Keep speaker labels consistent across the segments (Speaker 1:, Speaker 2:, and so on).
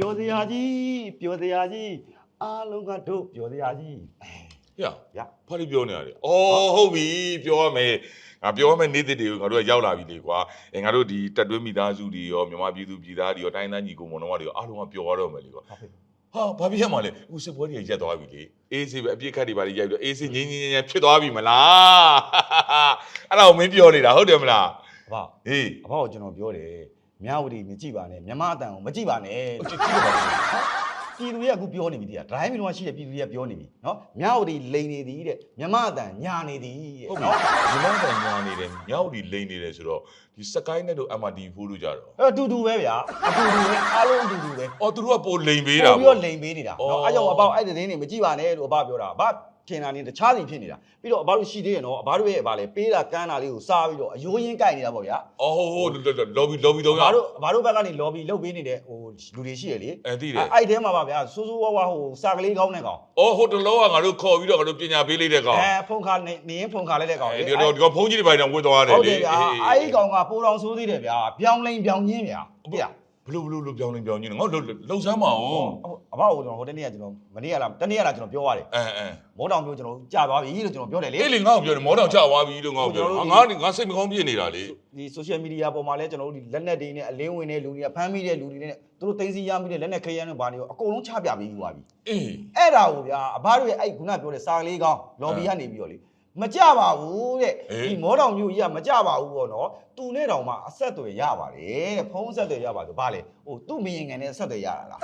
Speaker 1: ရာကြီးပျော်စရာကြီးအားလုံးကတို့ပျော်စရာကြီး
Speaker 2: ဟေ့
Speaker 1: ရ
Speaker 2: ဘာလို့ပြောနေရလဲအော်ဟုတ်ပြီပြောရမယ်ငါပြောရမယ်နေ့တစ်တွေကိုငါတို့ကရောက်လာပြီလေကွာအဲငါတို့ဒီတက်တွင်းမိသားစုတွေရောမြန်မာပြည်သူပြည်သားတွေရောတိုင်းသားညီကိုမောင်နှမတွေရောအားလုံးကပျော်ရတော့မယ်လေကွာ
Speaker 1: ဟုတ်ပြီ
Speaker 2: ဟာဘာဖြစ်ရမှာလဲအခုစစ်ပွဲတွေရက်သွားပြီလေအေးစေးပဲအပြစ်ခတ်တွေပါလေရိုက်ပြီးတော့အေးစေးငင်းငင်းငင်းငင်းဖြစ်သွားပြီမလားအဲ့ဒါကိုမင်းပြောနေတာဟုတ်တယ်မလား
Speaker 1: အဘ
Speaker 2: ဟေး
Speaker 1: အဘကိုကျွန်တော်ပြောတယ် မြဝတီမကြည့်ပါနဲ့မြမအတန်ကိုမကြည့်ပါနဲ့
Speaker 2: ကြည့်ကြည့်ပါဦး
Speaker 1: ပြည်သူတွေကအခုပြောနေပြီတရားဒရိုင်းမီလုံးရှိတဲ့ပြည်သူတွေကပြောနေပြီနော်မြဝတီလိန်နေသည်တဲ့မြမအတန်ညာနေသည်တဲ့
Speaker 2: ဟုတ်ပြီ
Speaker 1: နော်
Speaker 2: ဒီလောက်တိုင်ညာနေတယ်မြောက်ဒီလိန်နေတယ်ဆိုတော့ဒီစကိုင်းနဲ့တို့ MRT ဖိုးလို့ကြတော့
Speaker 1: အဲ့အတူတူပဲဗျာအတူတူပဲအားလုံးအတူတူပဲ
Speaker 2: အော်သူတို့ကပိုလိန်ပေးတာ
Speaker 1: ပို့ပြီး
Speaker 2: ပေါ့
Speaker 1: တော့လိန်ပေးနေတာ
Speaker 2: အော်
Speaker 1: နော်အဲ့ကြောင့်အဘောက်အဲ့တဲ့တင်းတွေမကြည့်ပါနဲ့လို့အဘပြောတာအဘ ထင်တာနေတခြားစီဖြစ်နေတာပြီးတော့အဘတို့ရှိသေးရဲ့နော်အဘတို့ရဲ့အဘလည်းပေးတာကမ်းတာလေးကိုစားပြီးတော့အယိုးရင်းကြိုက်နေတာပေါ့ဗျာ
Speaker 2: အော်ဟုတ်ဟုတ်လော်ဘီလော်ဘီတော့
Speaker 1: အဘတို့အဘတို့ဘက်ကနေ lobby လုပ်ပေးနေတဲ့ဟိုလူတွေရှိရလေ
Speaker 2: အဲ့ဒီတယ်
Speaker 1: အဲ့အဲ့ထဲမှာပါဗျာစိုးစိုးဝါးဝါဟိုစာကလေးကောင်းတဲ့ကောင်
Speaker 2: အော်ဟိုတလောကငါတို့ခေါ်ပြီးတော့ငါတို့ပညာပေးလိုက်တဲ့ကောင်
Speaker 1: အဲဖုန်ခါနေနေရင်ဖုန်ခါလိုက်တဲ့ကောင်လေ
Speaker 2: အဲ့ဒီတော့ဒီကောင်ဖုန်းကြီးတွေပိုင်းတော့ဝတ်သွားတယ်
Speaker 1: ဟုတ်တ
Speaker 2: လေ
Speaker 1: ယ်ဗျာအဲ့ဒီကောင်ကပိုးတော်ဆိုးသေးတယ်ဗျာပြောင်းလိန်ပြောင်းချင်းဗျာဟုတ်ဗျာ
Speaker 2: ဘလို့ဘလို့လို့ပြောင်းနေပြောင်းနေငါတို့လှုပ်ဆမ်းပါအောင်
Speaker 1: အဘောက်ကျွန်တော်ဟိုတနေ့ကကျွန်တော်မနေ့ကလားတနေ့ကလားကျွန်တော်ပြောရတယ်
Speaker 2: အဲအဲ
Speaker 1: မောတောင်မျိုးကျွန်တော်ကြာသွားပြီလို့ကျွန်တော်ပြောတယ်လေ
Speaker 2: အေးလေငါ့ကိုပြောတယ်မောတောင်ချသွားပြီလို့ငါ့ကိုပြောတယ်ငါငါငါစိတ်မကောင်းဖြစ်နေတာလေ
Speaker 1: ဒီ social media ပေါ်မှာလဲကျွန်တော်တို့ဒီလက်နက်တွေနဲ့အလင်းဝင်တဲ့လူတွေကဖမ်းမိတဲ့လူတွေနဲ့သူတို့သိမ်းစီရမိတဲ့လက်နက်ခရမ်းတွေဘာတွေရောအကုန်လုံးချပြပြီးသွားပြီ
Speaker 2: အေး
Speaker 1: အဲ့ဒါကိုဗျာအဘတို့ရဲ့အဲ့ခုနပြောတဲ့စာလေးကောင်း lobby ကနေပြီးတော့လေ မကြပါဘူးတဲ့ဒီမောတောင်မျိုးကြီးကမကြပါဘူးပေါ့နော်သူနဲ့တောင်မှအဆက်အသွယ်ရပါတယ်တဲ့ဖုန်းအဆက်အသွယ်ရပါဆိုဘာလဲဟိုသူ့မရင်ငယ်နဲ့အဆက်အသွယ်ရတာလား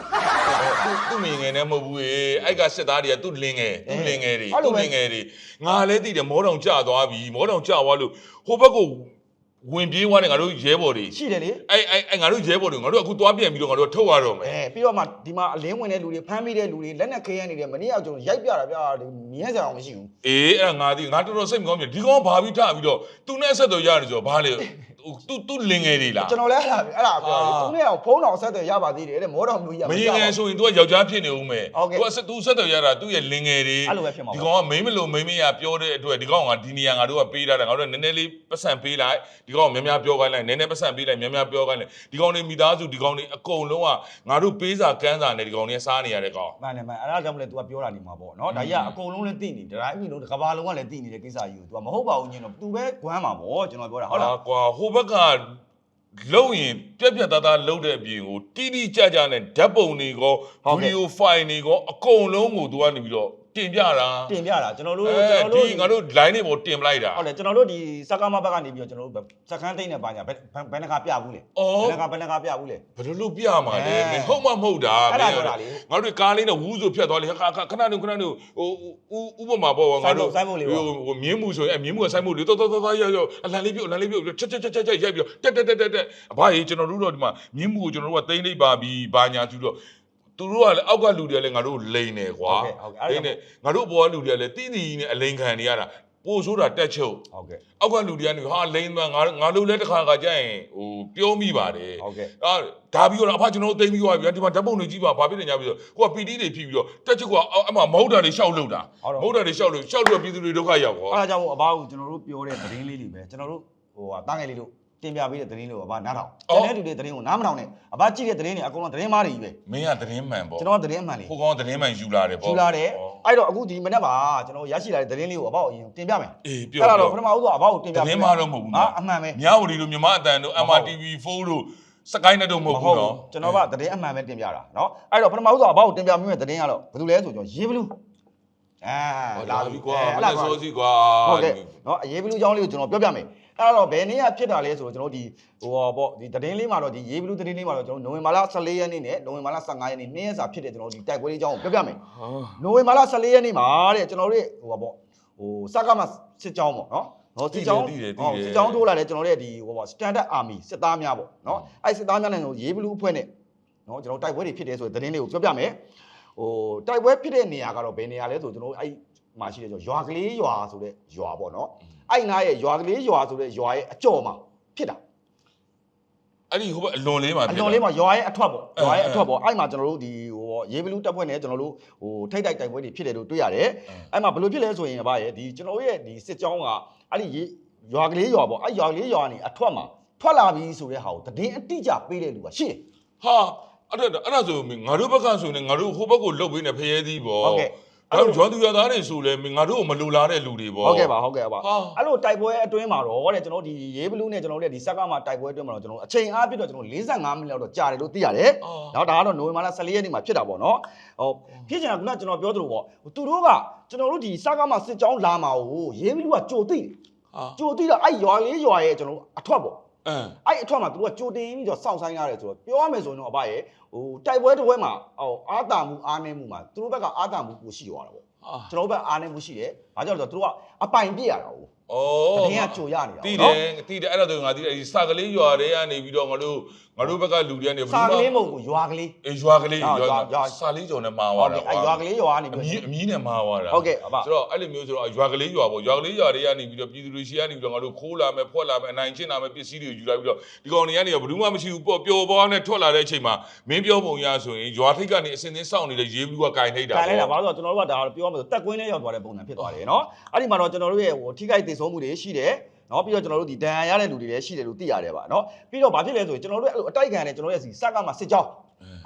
Speaker 2: သူသူ့မိငယ်နဲ့မဟုတ်ဘူးအေးအဲ့ကစစ်သားတွေကသူ့လင်းငယ်သူ့လင်းငယ်တွေ
Speaker 1: အဲ့လို
Speaker 2: သူ့
Speaker 1: ပဲ
Speaker 2: လင်းငယ်တွေငါလည်းသိတယ်မောတောင်ကျသွားပြီမောတောင်ကျသွားလို့ဟိုဘက်က ဝင်ပြေးသွားတယ်ငါတို့ရဲဘော်တွေ
Speaker 1: ရှိတယ်လေ
Speaker 2: အဲ့အဲ့အဲ့ငါတို့ရဲဘော်တွေငါတို့အခုသွားပြန်ပြီးတော့ငါတို့ထုတ်ရတော့မယ်
Speaker 1: အဲပြီးတော့မှဒီမှာအလင်းဝင်တဲ့လူတွေဖမ်းမိတဲ့လူတွေလက်နက်ခရမ်းနေတယ်မနေ့ကကျွန်တော်ရိုက်ပြတာဗျာမြဲစရာအောင်မရှိဘူး
Speaker 2: အေးအဲ့ဒါငါသိငါတော်တော်စိတ်မကောင်းပြန်ဒီကောင်ဘာပြီးထပြီးတော့သူနဲ့အဆက်တော်ရတယ်ဆိုတော့ဘာလဲ သူသူလင်ငယ်တွေလား
Speaker 1: ကျွန်တော်လည်းအဲ့ဒါအဲ့ဒါပြောတယ်
Speaker 2: အာ
Speaker 1: သူနဲ့အောင်ဖုန်းတော်ဆက်သွယ်ရပါသေးတယ်တဲ့မောတော်မျိုးကြီးက
Speaker 2: မရင်ငယ်ဆိုရင် तू ကယောက်ျားဖြစ်နေဦးမယ်
Speaker 1: ဟုတ်ကဲ့
Speaker 2: तू ကသူဆက်တော်ရတာသူ့ရဲ့လင်ငယ်တွေ
Speaker 1: အဲ့လိုပဲဖြစ်မှာပေါ့
Speaker 2: ဒီကောင်ကမိန်းမလို့မိန်းမရပြောတဲ့အတွက်ဒီကောင်ကဒီနေရာငါတို့ကပေးထားတာငါတို့ကနည်းနည်းလေးပတ်စံပေးလိုက်ဒီကောင်ကများများပြောခိုင်းလိုက်နည်းနည်းပတ်စံပေးလိုက်များများပြောခိုင်းလိုက်ဒီကောင်တွေမိသားစုဒီကောင်တွေအကုန်လုံးကငါတို့ပေးစာကမ်းစာနဲ့ဒီကောင်တွေစားနေရတဲ့ကောင်
Speaker 1: မှန်တယ်မှန်အဲ့ဒါကြောင့်မလဲ तू ကပြောတာနေမှာပေါ့နော်ဒါကြီးကအကုန်လုံးလည်းသိနေတယ်ဒါအပြင်လုံးတစ်ကဘာလုံးကလည်းသိနေတဲ့ကိစ္စကြီးကို तू ကမဟုတ်ပါဘူးညင်တော့ तू ပဲကွမ်းမှာပေါ့ကျွန်တော်ပြောတာဟုတ်လား
Speaker 2: အာကွာဟို ဘက်ကလုံရင်ပြက်ပြက်သားသားလုံတဲ့အပြင်ကိုတိတိကျကျနဲ့ဓာတ်ပုံတွေကော
Speaker 1: ဟုတ်
Speaker 2: ဗီ
Speaker 1: ကဲ့
Speaker 2: ဒီယိုဖိုင်တွေကောအကုန်လုံးကိုသူကနေပြီးတော့ တင်ပြတာ
Speaker 1: တင်ပြတာကျွန်တော်တို့
Speaker 2: အဲ
Speaker 1: ကျွန်တော်တို့
Speaker 2: ဒီငါတို့ line တွေပေါ်တင်ပလိုက်တာ
Speaker 1: ဟုတ်တယ်ကျွန်တော်တို့ဒီစကားမဘက်ကနေပြီးတော့ကျွန်တော်တို့စကန်းသိမ့်နဲ့ပါညာဘယ်ဘယ်နှခါပြဘူးလေ
Speaker 2: အော်
Speaker 1: ဘယ်နှခါဘယ်နှခါပြဘူးလေ
Speaker 2: ဘယ်လိုလုပ်ပြမှာလဲ
Speaker 1: အဲ
Speaker 2: မင်းဟုတ်မှမဟုတ်တာ
Speaker 1: အဲ့ဒါ
Speaker 2: မင်း
Speaker 1: ပြောတာလေ
Speaker 2: ငါတို့ကားလေးနဲ့ဝူးဆိုဖြတ်သွားလေခဏခဏခဏနေခဏနေဟိုဥပမာပေါ့ငါတို့
Speaker 1: စိုက်ဖို့လေးပေါ့
Speaker 2: ဟိုမြင်းမှုဆိုရင်အမြင်းမှုကစိုက်မှုလေတော်တော်တော်တော်ရောက်ရောက်အလန်လေးပြုတ်အလန်လေးပြုတ်ချက်ချက်ချက်ချက်ချက်ရိုက်ပြီးတော့တက်တက်တက်တက်တက်အဘကြီးကျွန်တော်တို့တော့ဒီမှာမြင်းမှုကိုကျွန်တော်တို့ကတိမ့်လိုက်ပါပြီဘာညာသူတို့ သူတို့ကလည်းအောက်ကလူတွေကလည်းငါတို့လိန်နေကွာ
Speaker 1: ဟုတ်ကဲ့ဟုတ်ကဲ့အဲ့ဒါ
Speaker 2: လိန်နေငါတို့ဘောကလူတွေကလည်းတီးတီးနဲ့အလိန်ခံနေရတာပို့ဆိုတာတက်ချုပ်
Speaker 1: ဟုတ်ကဲ့
Speaker 2: အောက်ကလူတွေကနေဟာလိန်သွားငါငါတို့လည်းတစ်ခါခါကြာရင်ဟိုပြောမိပါတယ်
Speaker 1: ဟုတ်ကဲ့
Speaker 2: အာဒါပြီးတော့အဖကျွန်တော်တို့တိမ်ပြီးသွားပြီဒီမှာဓာတ်ပုံတွေကြည့်ပါဘာဖြစ်နေကြပြီဆိုကိုကပီတီတွေဖြီးပြီးတော့တက်ချက်ကအဲ့မှာမဟုတ်တာတွေရှောက်လို့တာ
Speaker 1: ဟုတ်တော့
Speaker 2: မဟုတ်တာတွေရှောက်လို့ရှောက်လို့ပြည်သူတွေဒုက္ခရောက်ဟော
Speaker 1: အဲ့ဒါကြောင့်မို့အဘကိုကျွန်တော်တို့ပြောတဲ့သတင်းလေးတွေပဲကျွန်တော်တို့ဟိုဟာတားငယ်လေးတို့ တင်ပြပေးတဲ့သတင်းလေးကိုအဘနားထောင်ကျန်တဲ့လူတွေသတင်းကိုနားမထောင်နဲ့အဘကြည့်တဲ့သတင်းတွေအကုန်လုံးသတင်းမားတွေကြီးပဲ
Speaker 2: မင်းကသတင်းမှန်ပေါ့
Speaker 1: ကျွန်တော်ကသတင်းအမှန်လေး
Speaker 2: ဟိုကောင်ကသတင်းမှန်ယူလာတယ်ပေါ့
Speaker 1: ယူလာတယ်အဲ့တော့အခုဒီမနေ့မှာကျွန်တော်ရရှိလာတဲ့သတင်းလေးကိုအဘကိုအရင်တင်ပြမယ်
Speaker 2: အေးပြော
Speaker 1: အဲ့ဒါ
Speaker 2: ပြော
Speaker 1: တော့ပထမဦးဆုံးအဘကိုတင်ပြ
Speaker 2: သတင်းမှားတော့မဟုတ်ဘူး
Speaker 1: ဟာ
Speaker 2: နော်
Speaker 1: အမှန်ပဲ
Speaker 2: မြဝတီတို့မြမအတန်တို့ MRTV4 တို့စကိုင်းနဲ့တို့မဟုတ်ဘူးနော်
Speaker 1: ကျွန်တော်ကသတင်းအမှန်ပဲတင်ပြတာเนาะအဲ့တော့ပထမဦးဆုံးအဘကိုတင်ပြမိမယ့်သတင်းကတော့ဘာလို့လဲဆိုကျွန်တော်ရေးဘလူးအာ
Speaker 2: ဟောလာပြီကွာ
Speaker 1: အဲ့
Speaker 2: မ
Speaker 1: ဒါ
Speaker 2: နေ့
Speaker 1: ကွာ
Speaker 2: စောစီကွာ
Speaker 1: ဟုတ်ကဲ့เนาะအရေးဘလူးအကြောင်းလေးကိုကျွန်တော်ပြောပြမယ် အဲ့တော့ဘယ်နေ့ကဖြစ်တာလဲဆိုတော့ကျွန်တော်ဒီဟိုပေါ့ဒီသတင်းလေးမှာတော့ဒီရေးဘလူးသတင်းလေးမှာတော့ကျွန်တော်နိုဝင်ဘာလ14ရက်နေ့နဲ့နိုဝင်ဘာလ15ရက်နေ့နေ့ရက်စာဖြစ်တဲ့ကျွန်တော်ဒီတိုက်ပွဲလေးအကြောင်းကိုပြောပြမယ်
Speaker 2: ဟာ
Speaker 1: နိုဝင်ဘာလ14ရက်နေ့မှာတဲ့ကျွန်တော်တို့ဟိုပါပေါ့ဟိုစကားမစစ်ကြောင်းပေါ့နော်ဟောစစ်ကြောင်းဟုတ်စစ်ကြောင်းထိုးလာတယ်ကျွန်တော်တို့ရဲ့ဒီဟိုပေါ့ standard army စစ်သားများပေါ့နော်အဲ့စစ်သားများနဲ့ရေးဘလူးအဖွဲ့နဲ့နော်ကျွန်တော်တိုက်ပွဲတွေဖြစ်တယ်ဆိုတဲ့သတင်းလေးကိုပြောပြမယ်ဟိုတိုက်ပွဲဖြစ်တဲ့နေရာကတော့ဘယ်နေရာလဲဆိုကျွန်တော်အဲ့မှာရှိတဲ့ရွာကလေးရွာဆိုတဲ့ရွာပေါ့နော် အဲ့နားရဲ့ရွာကလေးရွာဆိုတဲ့ရွာရဲ့အကျော်မှာဖြစ်တာ
Speaker 2: အဲ့ဒီဟိုဘက်အလွန်လေးမှာ
Speaker 1: အလွန်လေးမှာရွာရဲ့အထွက်ပေါ့
Speaker 2: အဲ
Speaker 1: ရွာရဲ့အထွက်ပေါ့အဲ့မှာကျွန်တော်တို့ဒီဟိုပေါ့ရေးဘလူးတပ်ဖွဲ့နဲ့ကျွန်တော်တို့ဟိုထိတ်တိုက်တိုက်ပွဲတွေဖြစ်တယ်လို့တွေ့ရတယ်အဲ့မှာဘယ်လိုဖြစ်လဲဆိုရင်ဗါရဲ့ဒီကျွန်တော်တို့ရဲ့ဒီစစ်ကြောင်းကအဲ့ဒီရေရွာကလေးရွာပေါ့အဲ့ရွာကလေးရွာနေအထွက်မှာထွက်လာပြီဆိုတဲ့ဟာကိုတည်င်းအတိအကျပေးတဲ့လူကရှိတယ်
Speaker 2: ဟာအဲ့ဒါအဲ့ဒါဆိုမင်းငါတို့ဘက်ကဆိုရင်ငါတို့ဟိုဘက်ကိုလှုပ်ပေးနေဖရဲသီးပေါ့
Speaker 1: ဟုတ်ကဲ့
Speaker 2: အဲ့တော့ဂျွမ်းသူရသားတွေဆိုလဲမင်းငါတို့ကိုမလိုလားတဲ့လူတွေပေါ့
Speaker 1: ဟုတ်ကဲ့ပါဟုတ်ကဲ့ပါ
Speaker 2: ဟာ
Speaker 1: အဲ့လိုတိုက်ပွဲအတွင်းမှာတော့တဲ့ကျွန်တော်ဒီရေးဘလူးနဲ့ကျွန်တော်တို့ဒီစက်ကမှာတိုက်ပွဲအတွင်းမှာတော့ကျွန်တော်အချိန်အားဖြင့်တော့ကျွန်တော်45မိနစ်လောက်တော့ကြာတယ်လို့သိရတယ်
Speaker 2: အာ။
Speaker 1: နော်ဒါကတော့နိုဝင်ဘာလ14ရက်နေ့မှာဖြစ်တာပေါ့နော်။ဟိုဖြစ်ချင်တာကကျွန်တော်ပြောသလိုပေါ့သူတို့ကကျွန်တော်တို့ဒီစက်ကမှာစစ်ကြောင်းလာမှာကိုရေးဘလူးကကြိုသိတယ်
Speaker 2: ဟာ။
Speaker 1: ကြိုသိတော့အဲ့ရွာလေးရွာရဲ့ကျွန်တော်တို့အထွက်ပေါ့
Speaker 2: အင်း
Speaker 1: အဲ့အထွက်မှာသူတို့ကကြိုတင်ပြီးတော့စောင့်ဆိုင်ရတယ်ဆိုတော့ပြောရမယ်ဆိုရင်တော့အဘရဲ့ဟိုတိုက်ပွဲတစ်ပွဲမှာဟိုအာတာမှုအားနေမှုမှာသူတို့ဘက်ကအာတာမှုကိုရှိသွားတာပေါ့
Speaker 2: အာ
Speaker 1: ကျွန်တော်တို့ဘက်အားနေမှုရှိတယ်။ဘာကြောင့်လဲဆိုတော့သူတို့ကအပိုင်ပြည့်ရတာကို
Speaker 2: ဩ
Speaker 1: တရင်ကကြိုရနေတာ
Speaker 2: တီ
Speaker 1: ပေါ့း
Speaker 2: တ
Speaker 1: နော်
Speaker 2: ယ်တီးတယ်အဲ့ဒါဆိုငါတီးတယ်ဒီစာကလေးရွာတွေကနေပြီးတော့ငါတို့ငါတို့ဘက်ကလူတွေကနေ
Speaker 1: စာကလေးမဟုတ်ဘူးရွာကလေး
Speaker 2: အေးရွာကလေး
Speaker 1: ဟုတ်
Speaker 2: ရွာ
Speaker 1: ရွာရွာ
Speaker 2: စာလေးကျော်နဲ့မှာ
Speaker 1: ဟု
Speaker 2: သွား
Speaker 1: တ်
Speaker 2: တာ
Speaker 1: ကဲ့အဲ့ရွာကလေးရွာကနေ
Speaker 2: အ
Speaker 1: ပြီး
Speaker 2: မီးအမီးနဲ့မှာသွားတာ
Speaker 1: ဟုတ်ကဲ့အဘ
Speaker 2: ဆိုတော့အဲ့လိုမျိုးဆိုတော့ရွာကလေးရွာပေါ့ရွာကလေးရွာတွေကနေပြီးတော့ပြည်သူတွေရှိကနေပြီးတော့ငါတို့ခိုးလာမယ်ဖွက်လာမယ်အနိုင်ကျင့်လာမယ်ပစ္စည်းတွေယူလာပြီးတော့ဒီကောင်တွေကနေဘယ်သူမှမရှိဘူးပေါ့ပျော်ပွားနဲ့ထွက်လာတဲ့အချိန်မှာမင်းပြောပုံရဆိုရင်ရွာထိပ်ကနေအစင်းစင်းစောင့်နေတဲ့ရေးဘူးကကင်ထိတ်တာ
Speaker 1: ကန်လိုက်တာဘာလို့လဲဆိုတော့ကျွန်တော်တို့ကဒါပြောရမယ်ဆိုတက်ကွင်းနဲ့ရောက်သွားတဲ့ပုံစံဖြစ်သွားတယ်နော်အဲ့ဒီမှာတော့ကျွန်တော်တို့ရဲ့ဟိုထိခိုက်ဒေဆုံးမှုတွေရှိတယ်နော်ပြီးတော့ကျွန်တော်တို့ဒီဒဏ်ရာရတဲ့လူတွေလည်းရှိတယ်လို့သိရတယ်ပါနော်ပြီးတော့ဘာဖြစ်လဲဆိုရင်ကျွန်တော်တို့အဲ့လိုအတိုက်ခံနဲ့ကျွန်တော်တို့ရဲ့စီစက်ကမှစစ်ကြောင်း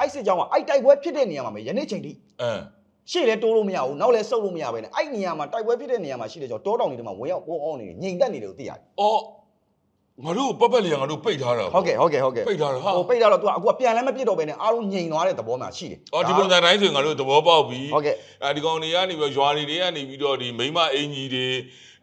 Speaker 1: အဲ့စစ်ကြောင်းကအဲ့တိုက်ပွဲဖြစ်တဲ့နေရာမှာပဲယနေ့ချိန်ထိ
Speaker 2: အင်း
Speaker 1: ရှေ့လဲတိုးလို့မရဘူးနောက်လဲဆုပ်လို့မရဘဲနဲ့အဲ့နေရာမှာတိုက်ပွဲဖြစ်တဲ့နေရာမှာရှိတဲ့ကြောတောတောင်တွေထဲမှာဝင်ရောက်ပုံအောင်နေငြိမ်သက်နေတယ်လို့သိရတယ်
Speaker 2: အော် ငါတို့ပတ်ပတ်လေးကငါတို့ပိတ်ထားတာ
Speaker 1: ဟုတ်ကဲ့ဟုတ်ကဲ့ဟုတ်ကဲ့
Speaker 2: ပိတ်ထားတာဟာ
Speaker 1: ဟိုပိတ်တာတော့ तू အခုကပြန်လဲမပြစ်တော့ဘဲနဲ့အားလုံးငြိမ်သွားတဲ့သဘောမှာရှိတယ်
Speaker 2: အော်ဒီပုံစံတိုင်းဆိုရင်ငါတို့သဘောပေါက်ပြီ
Speaker 1: ဟုတ်ကဲ့
Speaker 2: အဲဒီကောင်တွေကနေပြီးတော့ရွာတွေတွေကနေပြီးတော့ဒီမိမအင်ကြီးတွေ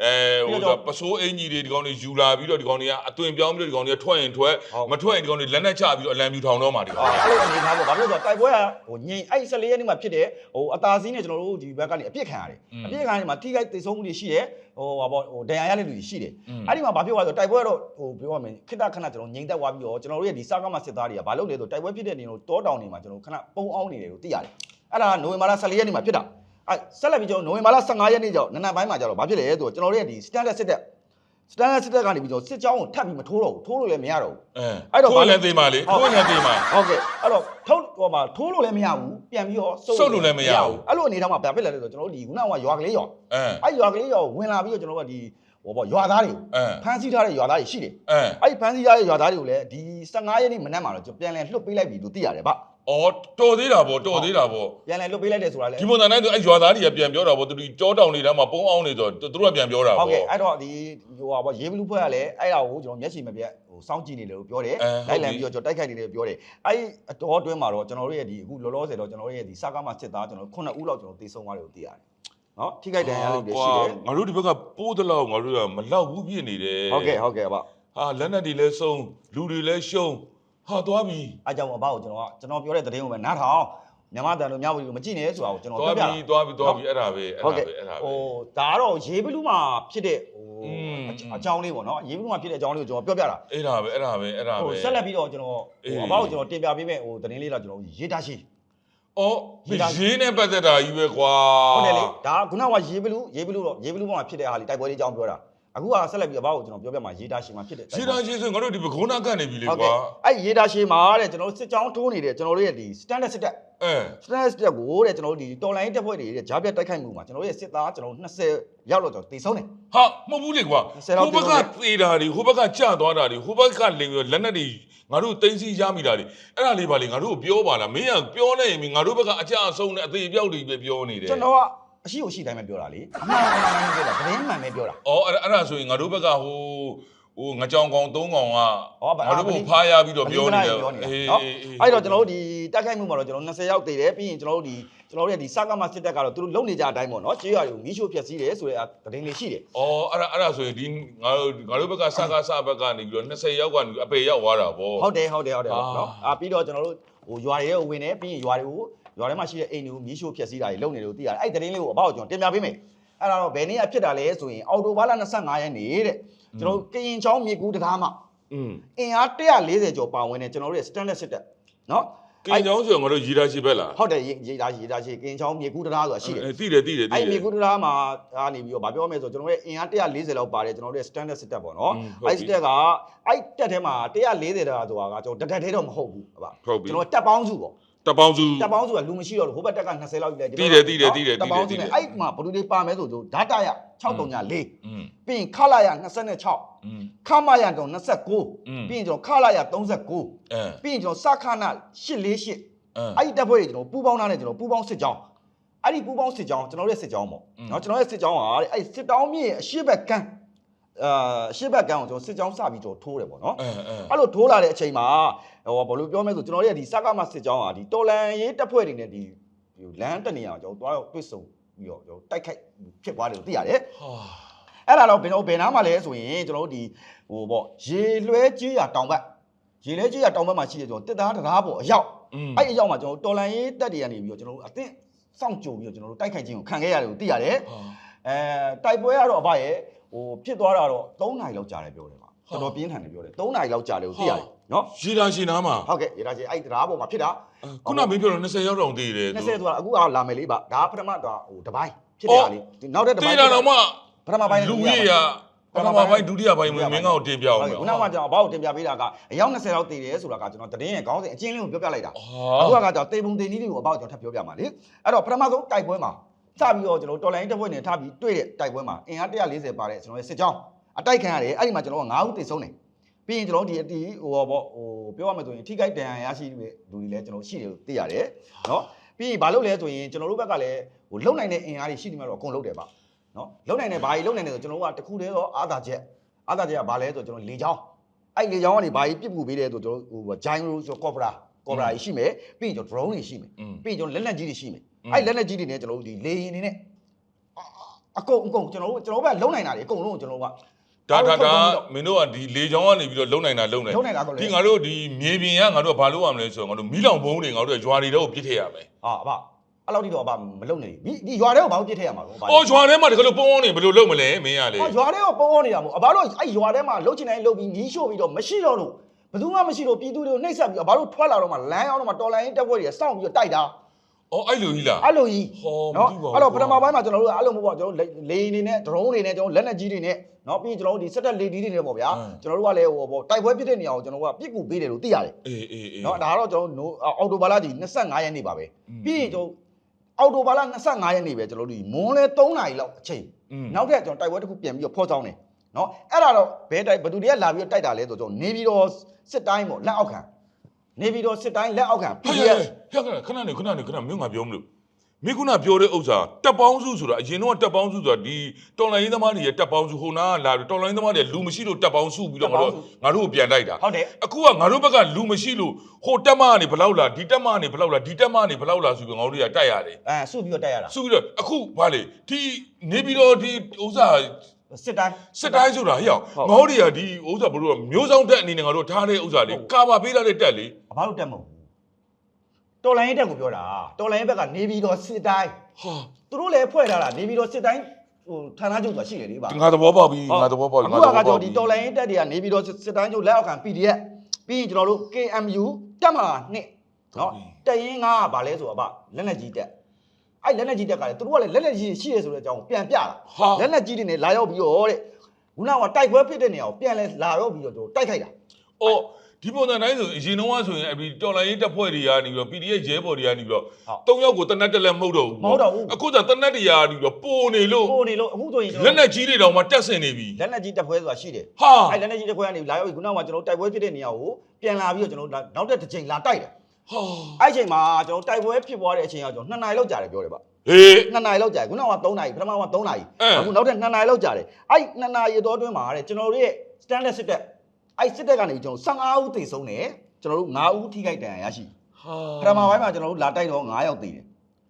Speaker 2: အဲဟို
Speaker 1: ပြီးတော့
Speaker 2: ပစိုးအင်ကြီးတွေဒီကောင်တွေယူလာပြီးတော့ဒီကောင်တွေကအသွင်ပြောင်းပြီးတော့ဒီကောင်တွေထွက်ရင်ထွက်
Speaker 1: ဟုတ်
Speaker 2: မထွက်ရင်ဒီကောင်တွေလက်နဲ့ချပြီးတော့အလံပြူထောင်တော့မှာဒီ
Speaker 1: အော်အဲ့လိုအနေထားပေါ့ဘာဖြစ်လို့လဲဆိုတော့တိုက်ပွဲကဟိုငိမ့်အဲ့14ရက်နေ့မှာဖြစ်တဲ့ဟိုအသာစီးနဲ့ကျွန်တော်တို့ဒီဘက်ကနေအပြစ်ခံရတယ်အပြစ်ခံရမှာထိခိုက်ဒေဆုံးမှုတွေရှိတယ် ဟိုဟာပေါ့ဟိုဒဏ်ရာရတဲ့လူတွေရှိတယ်အဲ့ဒီမှာဘာဖြစ်သွားလဲဆိုတော့တိုက်ပွဲကတော့ဟိုပြောရမယ်ခိတခဏကျွန်တော်ငိမ့်သက်သွားပြီးတော့ကျွန်တော်တို့ရဲ့ဒီစကားမစစ်သားတွေကဘာလုပ်လဲဆိုတော့တိုက်ပွဲဖြစ်တဲ့နေလို့တောတောင်တွေမှာကျွန်တော်ခဏပုံအောင်နေတယ်လို့သိရတယ်အဲ့ဒါကနိုဝင်ဘာလ14ရက်နေ့မှာဖြစ်တာအဲ့ဆက်လက်ပြီးကျွန်တော်နိုဝင်ဘာလ15ရက်နေ့ကျတော့နနက်ပိုင်းမှာကျတော့ဘာဖြစ်လဲဆိုတော့ကျွန်တော်တို့ရဲ့ဒီ standard စစ်တ ပ် standard စစ်တပ်ကနေပြီးတော့စစ်ကြောင်းကိုထပ်ပြီးမထိုးတော့ဘူးထိုးလို့လည်းမရတော့ဘူး
Speaker 2: အဲ
Speaker 1: အဲ့တော့
Speaker 2: ထိုးလည်းသေးပါလေ
Speaker 1: ဟုတ်
Speaker 2: ထိုးလည်းသေးပါ
Speaker 1: ဟုတ်ကဲ့အဲ့တော့ထုတ်ဟိုမှာထိုးလို့လည်းမရဘူးပြန်ပြီးတော့
Speaker 2: ဆုတ်လို့လည်းမရဘူး
Speaker 1: အဲ့လိုအနေထားမှာဘာဖြစ်လဲလဲဆိုတော့ကျွန်တော်တို့ဒီခုနကရွာကလေးရွာ
Speaker 2: အဲ
Speaker 1: အဲ့ရွာကလေးရွာကိုဝင်လာပြီးတော့ကျွန်တော်တို့ကဒီဟိုပေါ့ရွာသားတွေကို
Speaker 2: အဲ
Speaker 1: ဖမ်းဆီးထားတဲ့ရွာသားတွေရှိတယ်
Speaker 2: အဲ
Speaker 1: အဲ့ဒီဖမ်းဆီးထားတဲ့ရွာသားတွေကိုလည်းဒီ15ရက်နေ့မနက်မှာတော့ကျွန်တော်ပြန်လည်လွှတ်ပေးလိုက်ပြီလို့သိရတယ်ဗျ
Speaker 2: အော်တော်သေးတာပေါ့တော်သေးတာပေါ့
Speaker 1: ပြန်လည်လွှတ်ပေးလိုက်တယ်ဆိုတာလည်း
Speaker 2: ဒီပုံစံတိုင်းဆိုအဲ့ရွာသားတွေကပြန်ပြောတာပေါ့သူတို့ကြောတောင်တွေထဲမှာပုံအောင်နေတော့သူတို့ကပြန်ပြောတာ
Speaker 1: ဟုတ်
Speaker 2: ပေါ့
Speaker 1: ကဲ့အဲ့တော့ဒီဟိုဟာပေါ့ရေဘလူးဖွဲ့ကလည်းအဲ့ဒါကိုကျွန်တော်မျက်ခြေမပြတ်ဟိုစောင့်ကြည့်နေတယ်လို့ပြောတယ်
Speaker 2: အဲဟုတ်ပြီ
Speaker 1: လိုက်လံပြီးတော့ကျွန်တော်တိုက်ခိုက်နေတယ်လို့ပြောတယ်အဲ့ဒီအတော်အတွင်းမှာတော့ကျွန်တော်တို့ရဲ့ဒီအခုလောလောဆယ်တော့ကျွန်တော်တို့ရဲ့ဒီစကားမစစ်သားကျွန်တော်9ဦးလောက်ကျွန်တော်တေဆုံးသွားတယ်လို့သိရတယ်နော်ထိခိုက်ဒဏ်ရာရလို့ရှိတယ်
Speaker 2: ငါတို့ဒီဘက်ကပိုးတလောက်ငါတို့ကမလောက်ဘူးပြည့်နေတယ်
Speaker 1: ဟုတ်ကဲ့ဟုတ်ကဲ့ဗျ
Speaker 2: ဟာလက်နက်တွေလည်းစုံလူတွေလည်းရှုံး ဟာသွားပြီ
Speaker 1: အားကြောင့်အဘကိုကျွန်တော်ကကျွန်တော်ပြောတဲ့သတင်းကိုပဲနားထောင်မြန်မာတန်တို့မြောက်ဘူးလို့မကြည့်နဲ့ဆိုတာကိုကျွန်တော်
Speaker 2: သွား
Speaker 1: ပြောပြ
Speaker 2: ပြီ
Speaker 1: တာ
Speaker 2: သွားပြီသွားပြီအဲ့ဒါပဲအဲ့
Speaker 1: ဟုတ်
Speaker 2: ဒါ
Speaker 1: ကဲ့
Speaker 2: ပဲအဲ့ဒါပဲ
Speaker 1: ဟိုဒါကတော့ရေဘလူးမှာဖြစ်တဲ့ဟို
Speaker 2: อืม
Speaker 1: အကြောင်းလေးပေါ့နော်ရေဘလူးမှာဖြစ်တဲ့အကြောင်းလေးကိုကျွန်တော်ပြောပြတာ
Speaker 2: အဲ့ဒါပဲအဲ့ဒါပဲအဲ့ဒါ
Speaker 1: ဟို
Speaker 2: ပဲ
Speaker 1: ဆက်လက်ပြီးတော့ကျွန်တော်
Speaker 2: အေး
Speaker 1: ဟိုအဘကိုကျွန်တော်တင်ပြပေးမယ်ဟိုသတင်းလေးတော့ကျွန်တော်ရေးထားရှိ
Speaker 2: အော်
Speaker 1: ရေးတာ
Speaker 2: ရေးနဲ့ပတ်သက်တာကြီးပဲကွာ
Speaker 1: ဟုတ်တယ်လေဒါကခုနကရေဘလူးရေဘလူးတော့ရေဘလူးပေါ်မှာဖြစ်တဲ့ဟာလေးတိုက်ပွဲလေးအကြောင်းပြောတာ အခုကဆက်လက်ပြီးအဘကိုကျွန်တော်ပြောပြမှာရေးထားရှိမှာဖြစ်တဲ့
Speaker 2: ရေးတာရေးဆိုငါတို့ဒီပကုန်းနာကနေပြီလေ
Speaker 1: ဟုတ်
Speaker 2: ကွာ
Speaker 1: ကဲ့အဲ့ရေးထားရှိမှာတဲ့ကျွန်တော်တို့စစ်ကြောင်းထိုးနေတဲ့ကျွန်တော်တို့ရဲ့ဒီ standard စစ်တပ်
Speaker 2: အဲ
Speaker 1: stress တက်ကိုတဲ့ကျွန်တော်တို့ဒီတော်လိုင်းတက်ဖွဲ့တွေတဲ့ဂျားပြတ်တိုက်ခိုက်မှုမှာကျွန်တော်တို့ရဲ့စစ်သားကျွန်တော်တို့20ရောက်တော့ကျွန်တော်တေဆုံးတယ်
Speaker 2: ဟာမဟုတ်ဘူးလေကွာ
Speaker 1: ဆယ်လောက်
Speaker 2: ဟိုဘက်ကသေတာတွေဟိုဘက်ကကြာသွားတာတွေဟိုဘက်ကလင်ပြီးလက်နက်တွေငါတို့တင်းစီရမိတာတွေအဲ့ဒါလေးပါလေငါတို့ကိုပြောပါလားမင်းကပြောနေရင်ငါတို့ဘက်ကအကြအဆုံးနဲ့အသေးပြောက်တွေပဲပြောနေတယ်
Speaker 1: ကျွန်တော်က အရှိကိုရှိတိုင်းပဲပြောတာလေအမှန်အမှန်မှန်ပြောတာသတင်းမှန်ပဲပြောတာ
Speaker 2: အော်အဲ့ဒါအဲ့ဒါဆိုရင်ငါတို့ဘက်ကဟိုဟိုငကြောင်ကောင်သုံးကောင်က
Speaker 1: ဟောဗ
Speaker 2: ငါတို့ကိုဖားရပြီးတော့ပြောနေတယ်
Speaker 1: ပြောနေတာ
Speaker 2: အေး
Speaker 1: နော်
Speaker 2: အေးအေး
Speaker 1: အဲ့တော့ကျွန်တော်တို့ဒီတိုက်ခိုက်မှုမှာတော့ကျွန်တော်20ရောက်သေးတယ်ပြီးရင်ကျွန်တော်တို့ဒီကျွန်တော်တို့ရဲ့ဒီစကားမစစ်တပ်ကတော့သူတို့လုံနေကြအတိုင်းပေါ့နော်ကြေးရွာတွေကိုမီးရှို့ဖျက်ဆီးတယ်ဆိုတဲ့သတင်းလေးရှိတယ်
Speaker 2: အော်အဲ့ဒါအဲ့ဒါဆိုရင်ဒီငါတို့ငါတို့ဘက်ကစကားစဘက်ကနေပြီးတော့20ရောက်ကနေအပေရောက်သွားတာဗော
Speaker 1: ဟုတ်တယ်ဟုတ်တယ်ဟုတ်တယ်
Speaker 2: အာ
Speaker 1: နော်အာပြီးတော့ကျွန်တော်တို့ဟိုရွာတွေကိုဝင်တယ်ပြီးရင်ရွာတွေကို ရွာထဲမှာရှိတဲ့အိမ်တွေကိုမြေရှို့ဖျက်ဆီးတာတွေလုပ်နေလို့သိရတယ်အဲ့ဒီသတင်းလေးကိုအပေါ့ကျွန်တော်တင်ပြပေးမယ်အဲ့ဒါတော့ဘယ်နေ့ကဖြစ်တာလဲဆိုရင်အော်တိုဘားလ25ရက်နေ့တဲ့ကျွန်တော်ကရင်ချောင်းမြေကူးတကားမှာအင်အား140ကျော်ပါဝင်တဲ့ကျွန်တော်တို့ရဲ့ standard စစ်တပ်နော်
Speaker 2: ကင်ချောင်းဆိုရင်ငါတို့ရီတာရှိပဲလား
Speaker 1: ဟုတ်တယ်ရီတာရီတာရှိကင်ချောင်းမြေကူးတရားဆိုတာရှိတယ်
Speaker 2: သိတယ်သိတယ်
Speaker 1: အဲ့မြေကူးတရားမှာဒါနေပြီးတော့ဗာပြောမယ်ဆိုကျွန်တော်ရဲ့အင်အား140လောက်ပါတယ်ကျွန်တော်တို့ရဲ့ standard စစ်တပ်ပေါ့နော်အဲ့စစ်တပ်ကအဲ့တက်ထဲမှာ140တရားဆိုတာကကျွန်တော်တတက်သေးတော့မဟုတ်ဘူးဟုတ်ပါကျွန်တော်တက်ပေါင်းစုပေါ့
Speaker 2: တပေါင်းစု
Speaker 1: တက်ပေါင်းစုကလူမရှိတော့လို့ဟိုဘက်တက်က20လောက်ယူလိုက်
Speaker 2: တိတယ်တိတယ်တိတယ်
Speaker 1: တက်ပေါင်းစု
Speaker 2: တိတယ်
Speaker 1: နဲ့အဲ့မှာဘယ်လိုလေးပါမယ်ဆိုတော့ဓာတာရ634
Speaker 2: อืม
Speaker 1: ပြီးရင်ခလာရ26
Speaker 2: อืม
Speaker 1: ခမရတော့
Speaker 2: อืม
Speaker 1: 29ပြီးရင်ကျွန်တော်ခလာရ39
Speaker 2: အဲ
Speaker 1: ပြီးရင်ကျွန်တော်စခနာ848 အဲ့ဒီတပ်ဖွဲ့တွေကျွန်တော်ပူးပေါင်းထားတဲ့ကျွန်တော်ပူးပေါင်းစစ်ကြောင်းအဲ့ဒီပူးပေါင်းစစ်ကြောင်းကျွန်တော်တို့ရဲ့စစ်ကြောင်းပေါ့နော်ကျွန်တော်ရဲ့စစ်ကြောင်းကတဲ့အဲ့စစ်တောင်းမြင့်အရှိဘက်ကန်းအာအရှိဘက်ကန်းကိုကျွန်တော်စစ်ကြောင်းစပြီးကျွန်တော်ထိုးတယ်ပေါ့နော်
Speaker 2: အဲအဲ
Speaker 1: အဲ့လိုထိုးလာတဲ့အချိန်မှာ ဟိုဘာလို့ပြောမလဲဆိုကျွန်တော်တို့ရဲ့ဒီစကားမစစ်ကြောင်းကဒီတော်လန်ရေးတပ်ဖွဲ့တွေနဲ့ဒီဟိုလမ်းတက်နေအောင်ကျွန်တော်တို့တွေ့ဆုံပြီးတော့ကျွန်တော်တိုက်ခိုက်ဖြစ်သွားတယ်လို့သိရတယ်
Speaker 2: ဟာ
Speaker 1: အဲ့ဒါတော့ဘယ်တော့ဘယ်နားမှာလဲဆိုရင်ကျွန်တော်တို့ဒီဟိုပေါ့ရေလွှဲကြီးရတောင်ဘက်ရေလွှဲကြီးရတောင်ဘက်မှာရှိတဲ့ကျွန်တော်တစ်သားတရားပေါ်အရောက်
Speaker 2: อืม
Speaker 1: အဲ့ဒီအရောက်မှာကျွန်တော်တို့တော်လန်ရေးတက်တွေကနေပြီးတော့ကျွန်တော်တို့အသင့်စောင့်ကြိုပြီးတော့ကျွန်တော်တို့တိုက်ခိုက်ခြင်းကိုခံခဲ့ရတယ်လို့သိရတယ်
Speaker 2: ဟာ
Speaker 1: အဲတိုက်ပွဲကတော့အဖရဲ့ဟိုဖြစ်သွားတာတော့3နာရီလောက်ကြာတယ်ပြောတယ်ပါတော်တော်ပြင်းထန်တယ်ပြောတယ်3နာရီလောက်ကြာတယ်လို့သိရတယ် နော်
Speaker 2: ရှည်တာရှည်နာမှာ
Speaker 1: ဟုတ်ကဲ့ရတာချင်းအဲ့ဒီတရားပေါ်မှာဖြစ်တာ
Speaker 2: ခုနမင်းပြောတော့20ရောက်တော့သေးတယ်
Speaker 1: 20ဆိုတာအခုကလာမယ်လေးပါဒါပထမတော့ဟိုတပိုင်းဖြစ်တယ်ဟာလေးဒီနောက်တဲ့တ
Speaker 2: တေး
Speaker 1: ပိုင်း
Speaker 2: တာတော့မှ
Speaker 1: ပထမပိုင်း
Speaker 2: လူကြီးရပထမပိုင်းဒုတိယပိုင်းမင်းကောက်တင်ပြအောင်
Speaker 1: ဟုတ်
Speaker 2: မယ်
Speaker 1: ကဲ့ခုနကကျွန်တော်ဘာလို့တင်ပြပေးတာကအယောက်20လောက်တည်တယ်ဆိုတာကကျွန်တော်တည်င်းရဲ့ခေါင်းစဉ်အချင်းလေးကိုပြောပြလိုက်တာ
Speaker 2: ဟာ
Speaker 1: အခုကကျွန်တော်တေပုံတေနည်းတွေကိုအပေါ့ကျွန်တော်ထပ်ပြောပြမှာလေအဲ့တော့ပထမဆုံးတိုက်ပွဲမှာစပြီးတော့ကျွန်တော်တော်လိုင်းတပ်ဖွဲ့နဲ့ထားပြီးတွေ့တဲ့တိုက်ပွဲမှာအင်အား140ပါတဲ့ကျွန်တော်ရဲ့စစ်ကြောင်းအတိုက်ခံရတယ်အဲ့ဒီမှာကျွန်တော်က9ဦးတိတ်ဆုံးတယ် ပြီးရင်ကျွန်တော်ဒီအတီဟိုပေါ့ဟိုပြောရမယ်ဆိုရင်ထိခိုက်ဒဏ်ရာရရှိတဲ့လူတွေလည်းကျွန်တော်ရှိတယ်လို့သိရတယ်နော်ပြီးရင်ဘာလုပ်လဲဆိုရင်ကျွန်တော်တို့ဘက်ကလည်းဟိုလုံနိုင်တဲ့အင်အားတွေရှိနေမှာတော့အကုန်လုပ်တယ်ပါနော်လုံနိုင်တဲ့ဘာကြီးလုံနိုင်တယ်ဆိုကျွန်တော်တို့ကတခုတည်းသောအာသာချက်အာသာချက်ကဘာလဲဆိုကျွန်တော်လေချောင်းအဲ့လေချောင်းကနေဘာကြီးပြစ်မှုပေးတယ်ဆိုကျွန်တော်ဟိုဂျိုင်းရိုးဆိုကော့ပရာကော်မရာကြီးရှိမယ်ပြီးရင်ကျွန်တော် drone တွေရှိမယ်ပြီးရင်ကျွန်တော်လက်လက်ကြီးတွေရှိမယ်အဲ့လက်လက်ကြီးတွေနဲ့ကျွန်တော်တို့ဒီလေယာဉ်တွေနဲ့အကုန်အကုန်ကျွန်တော်တို့ကျွန်တော်တို့ကလုံနိုင်တာတွေအကုန်လုံးကျွန်တော်တို့က
Speaker 2: ဒါဒါဒါမင်းတို့ကဒီလေချောင်းကနေပြီးတော့လုံနိုင်တာလုံနိုင်
Speaker 1: လုံနိုင်တာကိုလေ
Speaker 2: ဒီငါတို့ဒီမြေပြင်ကငါတို့ကဘာလုပ်ရမလဲဆိုတော့ငါတို့မီးလောင်ဘုံတွေငါတို့ရွာတွေတော့ပြစ်ထည့်ရမယ်
Speaker 1: ဟာအဘအဲ့လောက်ထိတော့အဘမလုံနိုင်ဘူးဒီဒီရွာထဲကိုဘာလို့ပြစ်ထည့်ရမှာလဲ။
Speaker 2: အော်ရွာထဲမှာတကယ်လို့ပုံအောင်နေဘယ်လိုလုပ်မလဲမင်းကလေ
Speaker 1: ဟောရွာထဲကိုပုံအောင်နေတာမို့အဘတို့အဲ့ရွာထဲမှာလုံချင်တိုင်းလုံပြီးညီးရှို့ပြီးတော့မရှိတော့လို့ဘယ်သူမှမရှိလို့ပြည်သူတွေကိုနှိပ်စက်ပြီးအဘတို့ထွက်လာတော့မှလမ်းရောက်တော့မှတော်လိုင်းတက်ပွဲတွေစောင့်ပြီးတော့တိုက်တာ။
Speaker 2: အော်အဲ့လိုကြီးလား
Speaker 1: အဲ့လိုကြီး
Speaker 2: ဟောမ
Speaker 1: နော်
Speaker 2: သိပါဘူး
Speaker 1: အဲ့တော့ပထမပိုင်းမှာကျွန်တော်တို့အဲ့လိုမျိုးပေါ့ကျွန်တော်တို့လေနေနဲ့ drone တွေနဲ့ကျွန်တော်လက်နက်ကြီးတွေနဲ့နော်ပြီးရင်ကျွန်တော်တို့ဒီစက်တက်လေဒီတွေနဲ့ပေါ့ဗျာကျွန်တော်တို့ကလည်းဟိုပေါ့တိုက်ပွဲဖြစ်တဲ့နေရာကိုကျွန်တော်တို့ကပြစ်ကူပေးတယ်လို့သိရတယ်။
Speaker 2: အေးအေးအေး
Speaker 1: နော်ဒါကတော့ကျွန်တော်တို့အော်တိုဘာလကြီး25ရက်နေ့ပါပဲပြီးရင်ကျွန်တော်အော်တိုဘာလ25ရက်နေ့ပဲကျွန်တော်တို့ဒီမွန်းလဲ3နာရီလောက်အချိန်
Speaker 2: อืม
Speaker 1: နောက်ထပ်ကျွန်တော်တိုက်ပွဲတစ်ခုပြန်ပြီးတော့ဖော်ဆောင်တယ်နော်အဲ့ဒါတော့ဘယ်တိုက်ဘယ်သူတွေကလာပြီးတော့တိုက်တာလဲဆိုတော့ကျွန်တော်နေပြီးတော့စစ်တိုင်းပေါ့လက်အောက်ခံ နေပြီးတော့စစ်တိုင်းလက်အောက်ခံ
Speaker 2: ဟဲ့
Speaker 1: PDF
Speaker 2: ဟဲ့ခဏနေခဏနေခဏမင်းငါပြောမလို့မင်းခုနပြောတဲ့ဥစ္စာတက်ပေါင်းစုဆိုတာအရင်တော့တက်ပေါင်းစုဆိုတာဒီတော်လိုင်းသမားတွေရဲ့တက်ပေါင်းစုဟိုနာကလာပြီးတော်လိုင်းသမားတွေလူမရှိလို့တက်ပေါင်းစုပြီးတော့ငါတို့ငါတို့ကိုပြန်တိုက်တာ
Speaker 1: ဟုတ်တယ်
Speaker 2: အခုကငါတို့ဘက်ကလူမရှိလို့ဟိုတက်မကနေဘလောက်လာဒီတက်မကနေဘလောက်လာဒီတက်မကနေဘလောက်လာဆိုပြီးငါတို့တွေကတိုက်ရတယ်
Speaker 1: အဲစုပြီးတော့တိုက်ရတာ
Speaker 2: ဆိုပြီးတော့အခုဗာလေဒီနေပြီးတော့ဒီဥစ္စာ
Speaker 1: စစ်တိုင်း
Speaker 2: စစ်တိုင်းဆိုတာဟဲ့အောင်
Speaker 1: ဟုတ်
Speaker 2: ငေါတွေကဒီဥစ္စာဘလို့မျိုးဆောင်တက်အနေနဲ့ငါတို့ထားတဲ့ဥစ္စာလေးကာပါပေးထားတဲ့တက်လေ
Speaker 1: အဘာလို့တက်မဟုတ်ဘူးတော်လိုင်းတက်ကိုပြောတာတော်လိုင်းဘက်ကနေပြီးတော့စစ်တိုင်း
Speaker 2: ဟာ
Speaker 1: သူတို့လည်းဖွဲ့ထားတာနေပြီးတော့စစ်တိုင်းဟိုဌာနချုပ်ဆိုတာရှိတယ်လေပါ
Speaker 2: ငါသဘောပေါက်ပြီငါသဘောပေါက်ပြီ
Speaker 1: အခုကကျွန်တော်ဒီတော်လိုင်းတက်တွေကနေပြီးတော့စစ်တိုင်းချုပ်လက်အောက်ခံ PDF ပြီးရင်ကျွန်တော်တို့ KMU တက်မှာနှစ်နော်တရင်ကဗာလဲဆိုတော့ဗလက်လက်ကြီးတက် အဲ့လက်လက်ကြီးတက်ကလည်းသူတို့ကလည်းလက်လက်ကြီးရှိရဆိုတဲ့အကြောင်းပြန်ပြတာ
Speaker 2: ဟာ
Speaker 1: လက်လက်ကြီးတွေနဲ့လာရောက်ပြီးတော့တဲ့ခုနကတိုက်ပွဲဖြစ်တဲ့နေရာကိုပြန်လဲလာရောက်ပြီးတော့ကျွန်တော်တိုက်ခိုက်တာ
Speaker 2: အော်ဒီပုံစံတိုင်းဆိုအရင်တော့ဆိုရင်အပြီးတော်လိုင်းရေးတက်ဖွဲ့တွေကနေပြီးတော့ PDF ရဲဘော်တွေကနေပြီးတော့၃ယောက်ကိုတနက်တက်လက်မဟုတ်တော့ဘူး
Speaker 1: မဟုတ်တော့ဘူး
Speaker 2: အခုကျတနက်တွေကနေပြီးတော့ပိုနေလို့
Speaker 1: ဟိုနေလို့အခုဆိုရင်ကျွန်
Speaker 2: လက်
Speaker 1: တော်
Speaker 2: နက်ကြီးတွေတောင်မှတက်ဆင်နေပြီ
Speaker 1: လက်နက်ကြီးတက်ပွဲဆိုတာရှိတယ်
Speaker 2: ဟာ
Speaker 1: အဲ့လက်နက်ကြီးတက်ပွဲကနေလာရောက်ပြီးခုနကကျွန်တော်တိုက်ပွဲဖြစ်တဲ့နေရာကိုပြန်လာပြီးတော့ကျွန်တော်နောက်တစ်တစ်ချိန်လာတိုက်တယ်
Speaker 2: ဟာ
Speaker 1: အဲ့အချိန်မှာကျွန်တော်တိုက်ပွဲဖြစ်ပွားတဲ့အချိန်ကကျွန်တော်2နာရီလောက်ကြာတယ်ပြောတယ်ဗျ
Speaker 2: ဟေး
Speaker 1: 2နာရီလောက်ကြာတယ်ခုနက3နာရီပထမက3နာရီ
Speaker 2: အဲ
Speaker 1: အခုနောက်ထပ်2နာရီလောက်ကြာတယ်အဲ့2နာရီတော့အတွင်းမှာတဲ့ကျွန်တော်တို့ရဲ့ standard စစ်တက်အဲ့စစ်တက်ကနေကျွန်တော်15ဦးသေဆုံးတယ်ကျွန်တော်တို့9ဦးထိခိုက်ဒဏ်ရာရရှိ
Speaker 2: ဟာ
Speaker 1: ပထမပိုင်းမှာကျွန်တော်တို့လာတိုက်တော့9ယောက်သေတယ်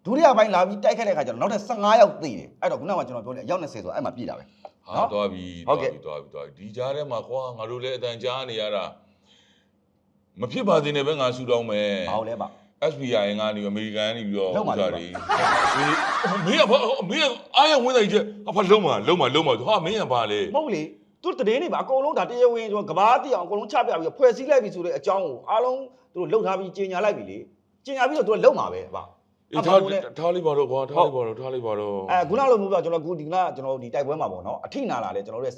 Speaker 1: ဒုတိယပိုင်းလာပြီးတိုက်ခတ်တဲ့အခါကျတော့နောက်ထပ်15ယောက်သေတယ်အဲ့တော့ခုနကကျွန်တော်ပြောတယ်အယောက်20ဆိုအဲ့မှာပြည့်တာပဲ
Speaker 2: ဟာသွားပြီ
Speaker 1: ဟုတ်ကဲ့
Speaker 2: သွားပြီသွားပြီဒီကြားထဲမှာကွာငါတို့လည်းအတန်ကြားနေရတာ မဖြစ်ပါသေးနဲ့ပဲငါဆူတောင်းမယ်
Speaker 1: ဘာလို့လဲပါ
Speaker 2: FBI ကနေအမေရိကန်ကနေပြီးတော့
Speaker 1: လုံးပါ
Speaker 2: ဥစ္စာ
Speaker 1: လုံးပါ
Speaker 2: တွေမင်းကဘာမင်းကအားရဝင်တိုင်းချက်ဘာလုံးမလုံးမလုံးမဟာမင်းကဘာလဲ
Speaker 1: မဟုတ်လေသူတည်င်းနေပါအကုန်လုံးဒါတရားဝင်ဆိုကဘာတိအောင်အကုန်လုံးချပြပြီးဖွဲ့စည်းလိုက်ပြီဆိုတဲ့အကြောင်းကိုအားလုံးသူတို့လှုပ်ထားပြီးကြီးညာလိုက်ပြီလေကြီးညာပြီးတော့သူတို့လုံမှာပဲဗျာ
Speaker 2: အေးထားထားလိုက်ပါတော့ကွာထားလိုက်ပါတော့ထားလိုက်ပါတော့
Speaker 1: အဲခုနလိုမျိုးပြောကျွန်တော်အခုဒီကကျွန်တော်ဒီတိုက်ပွဲမှာပေါ့နော်အထိနာလာတယ်ကျွန်တော်တို့ရဲ့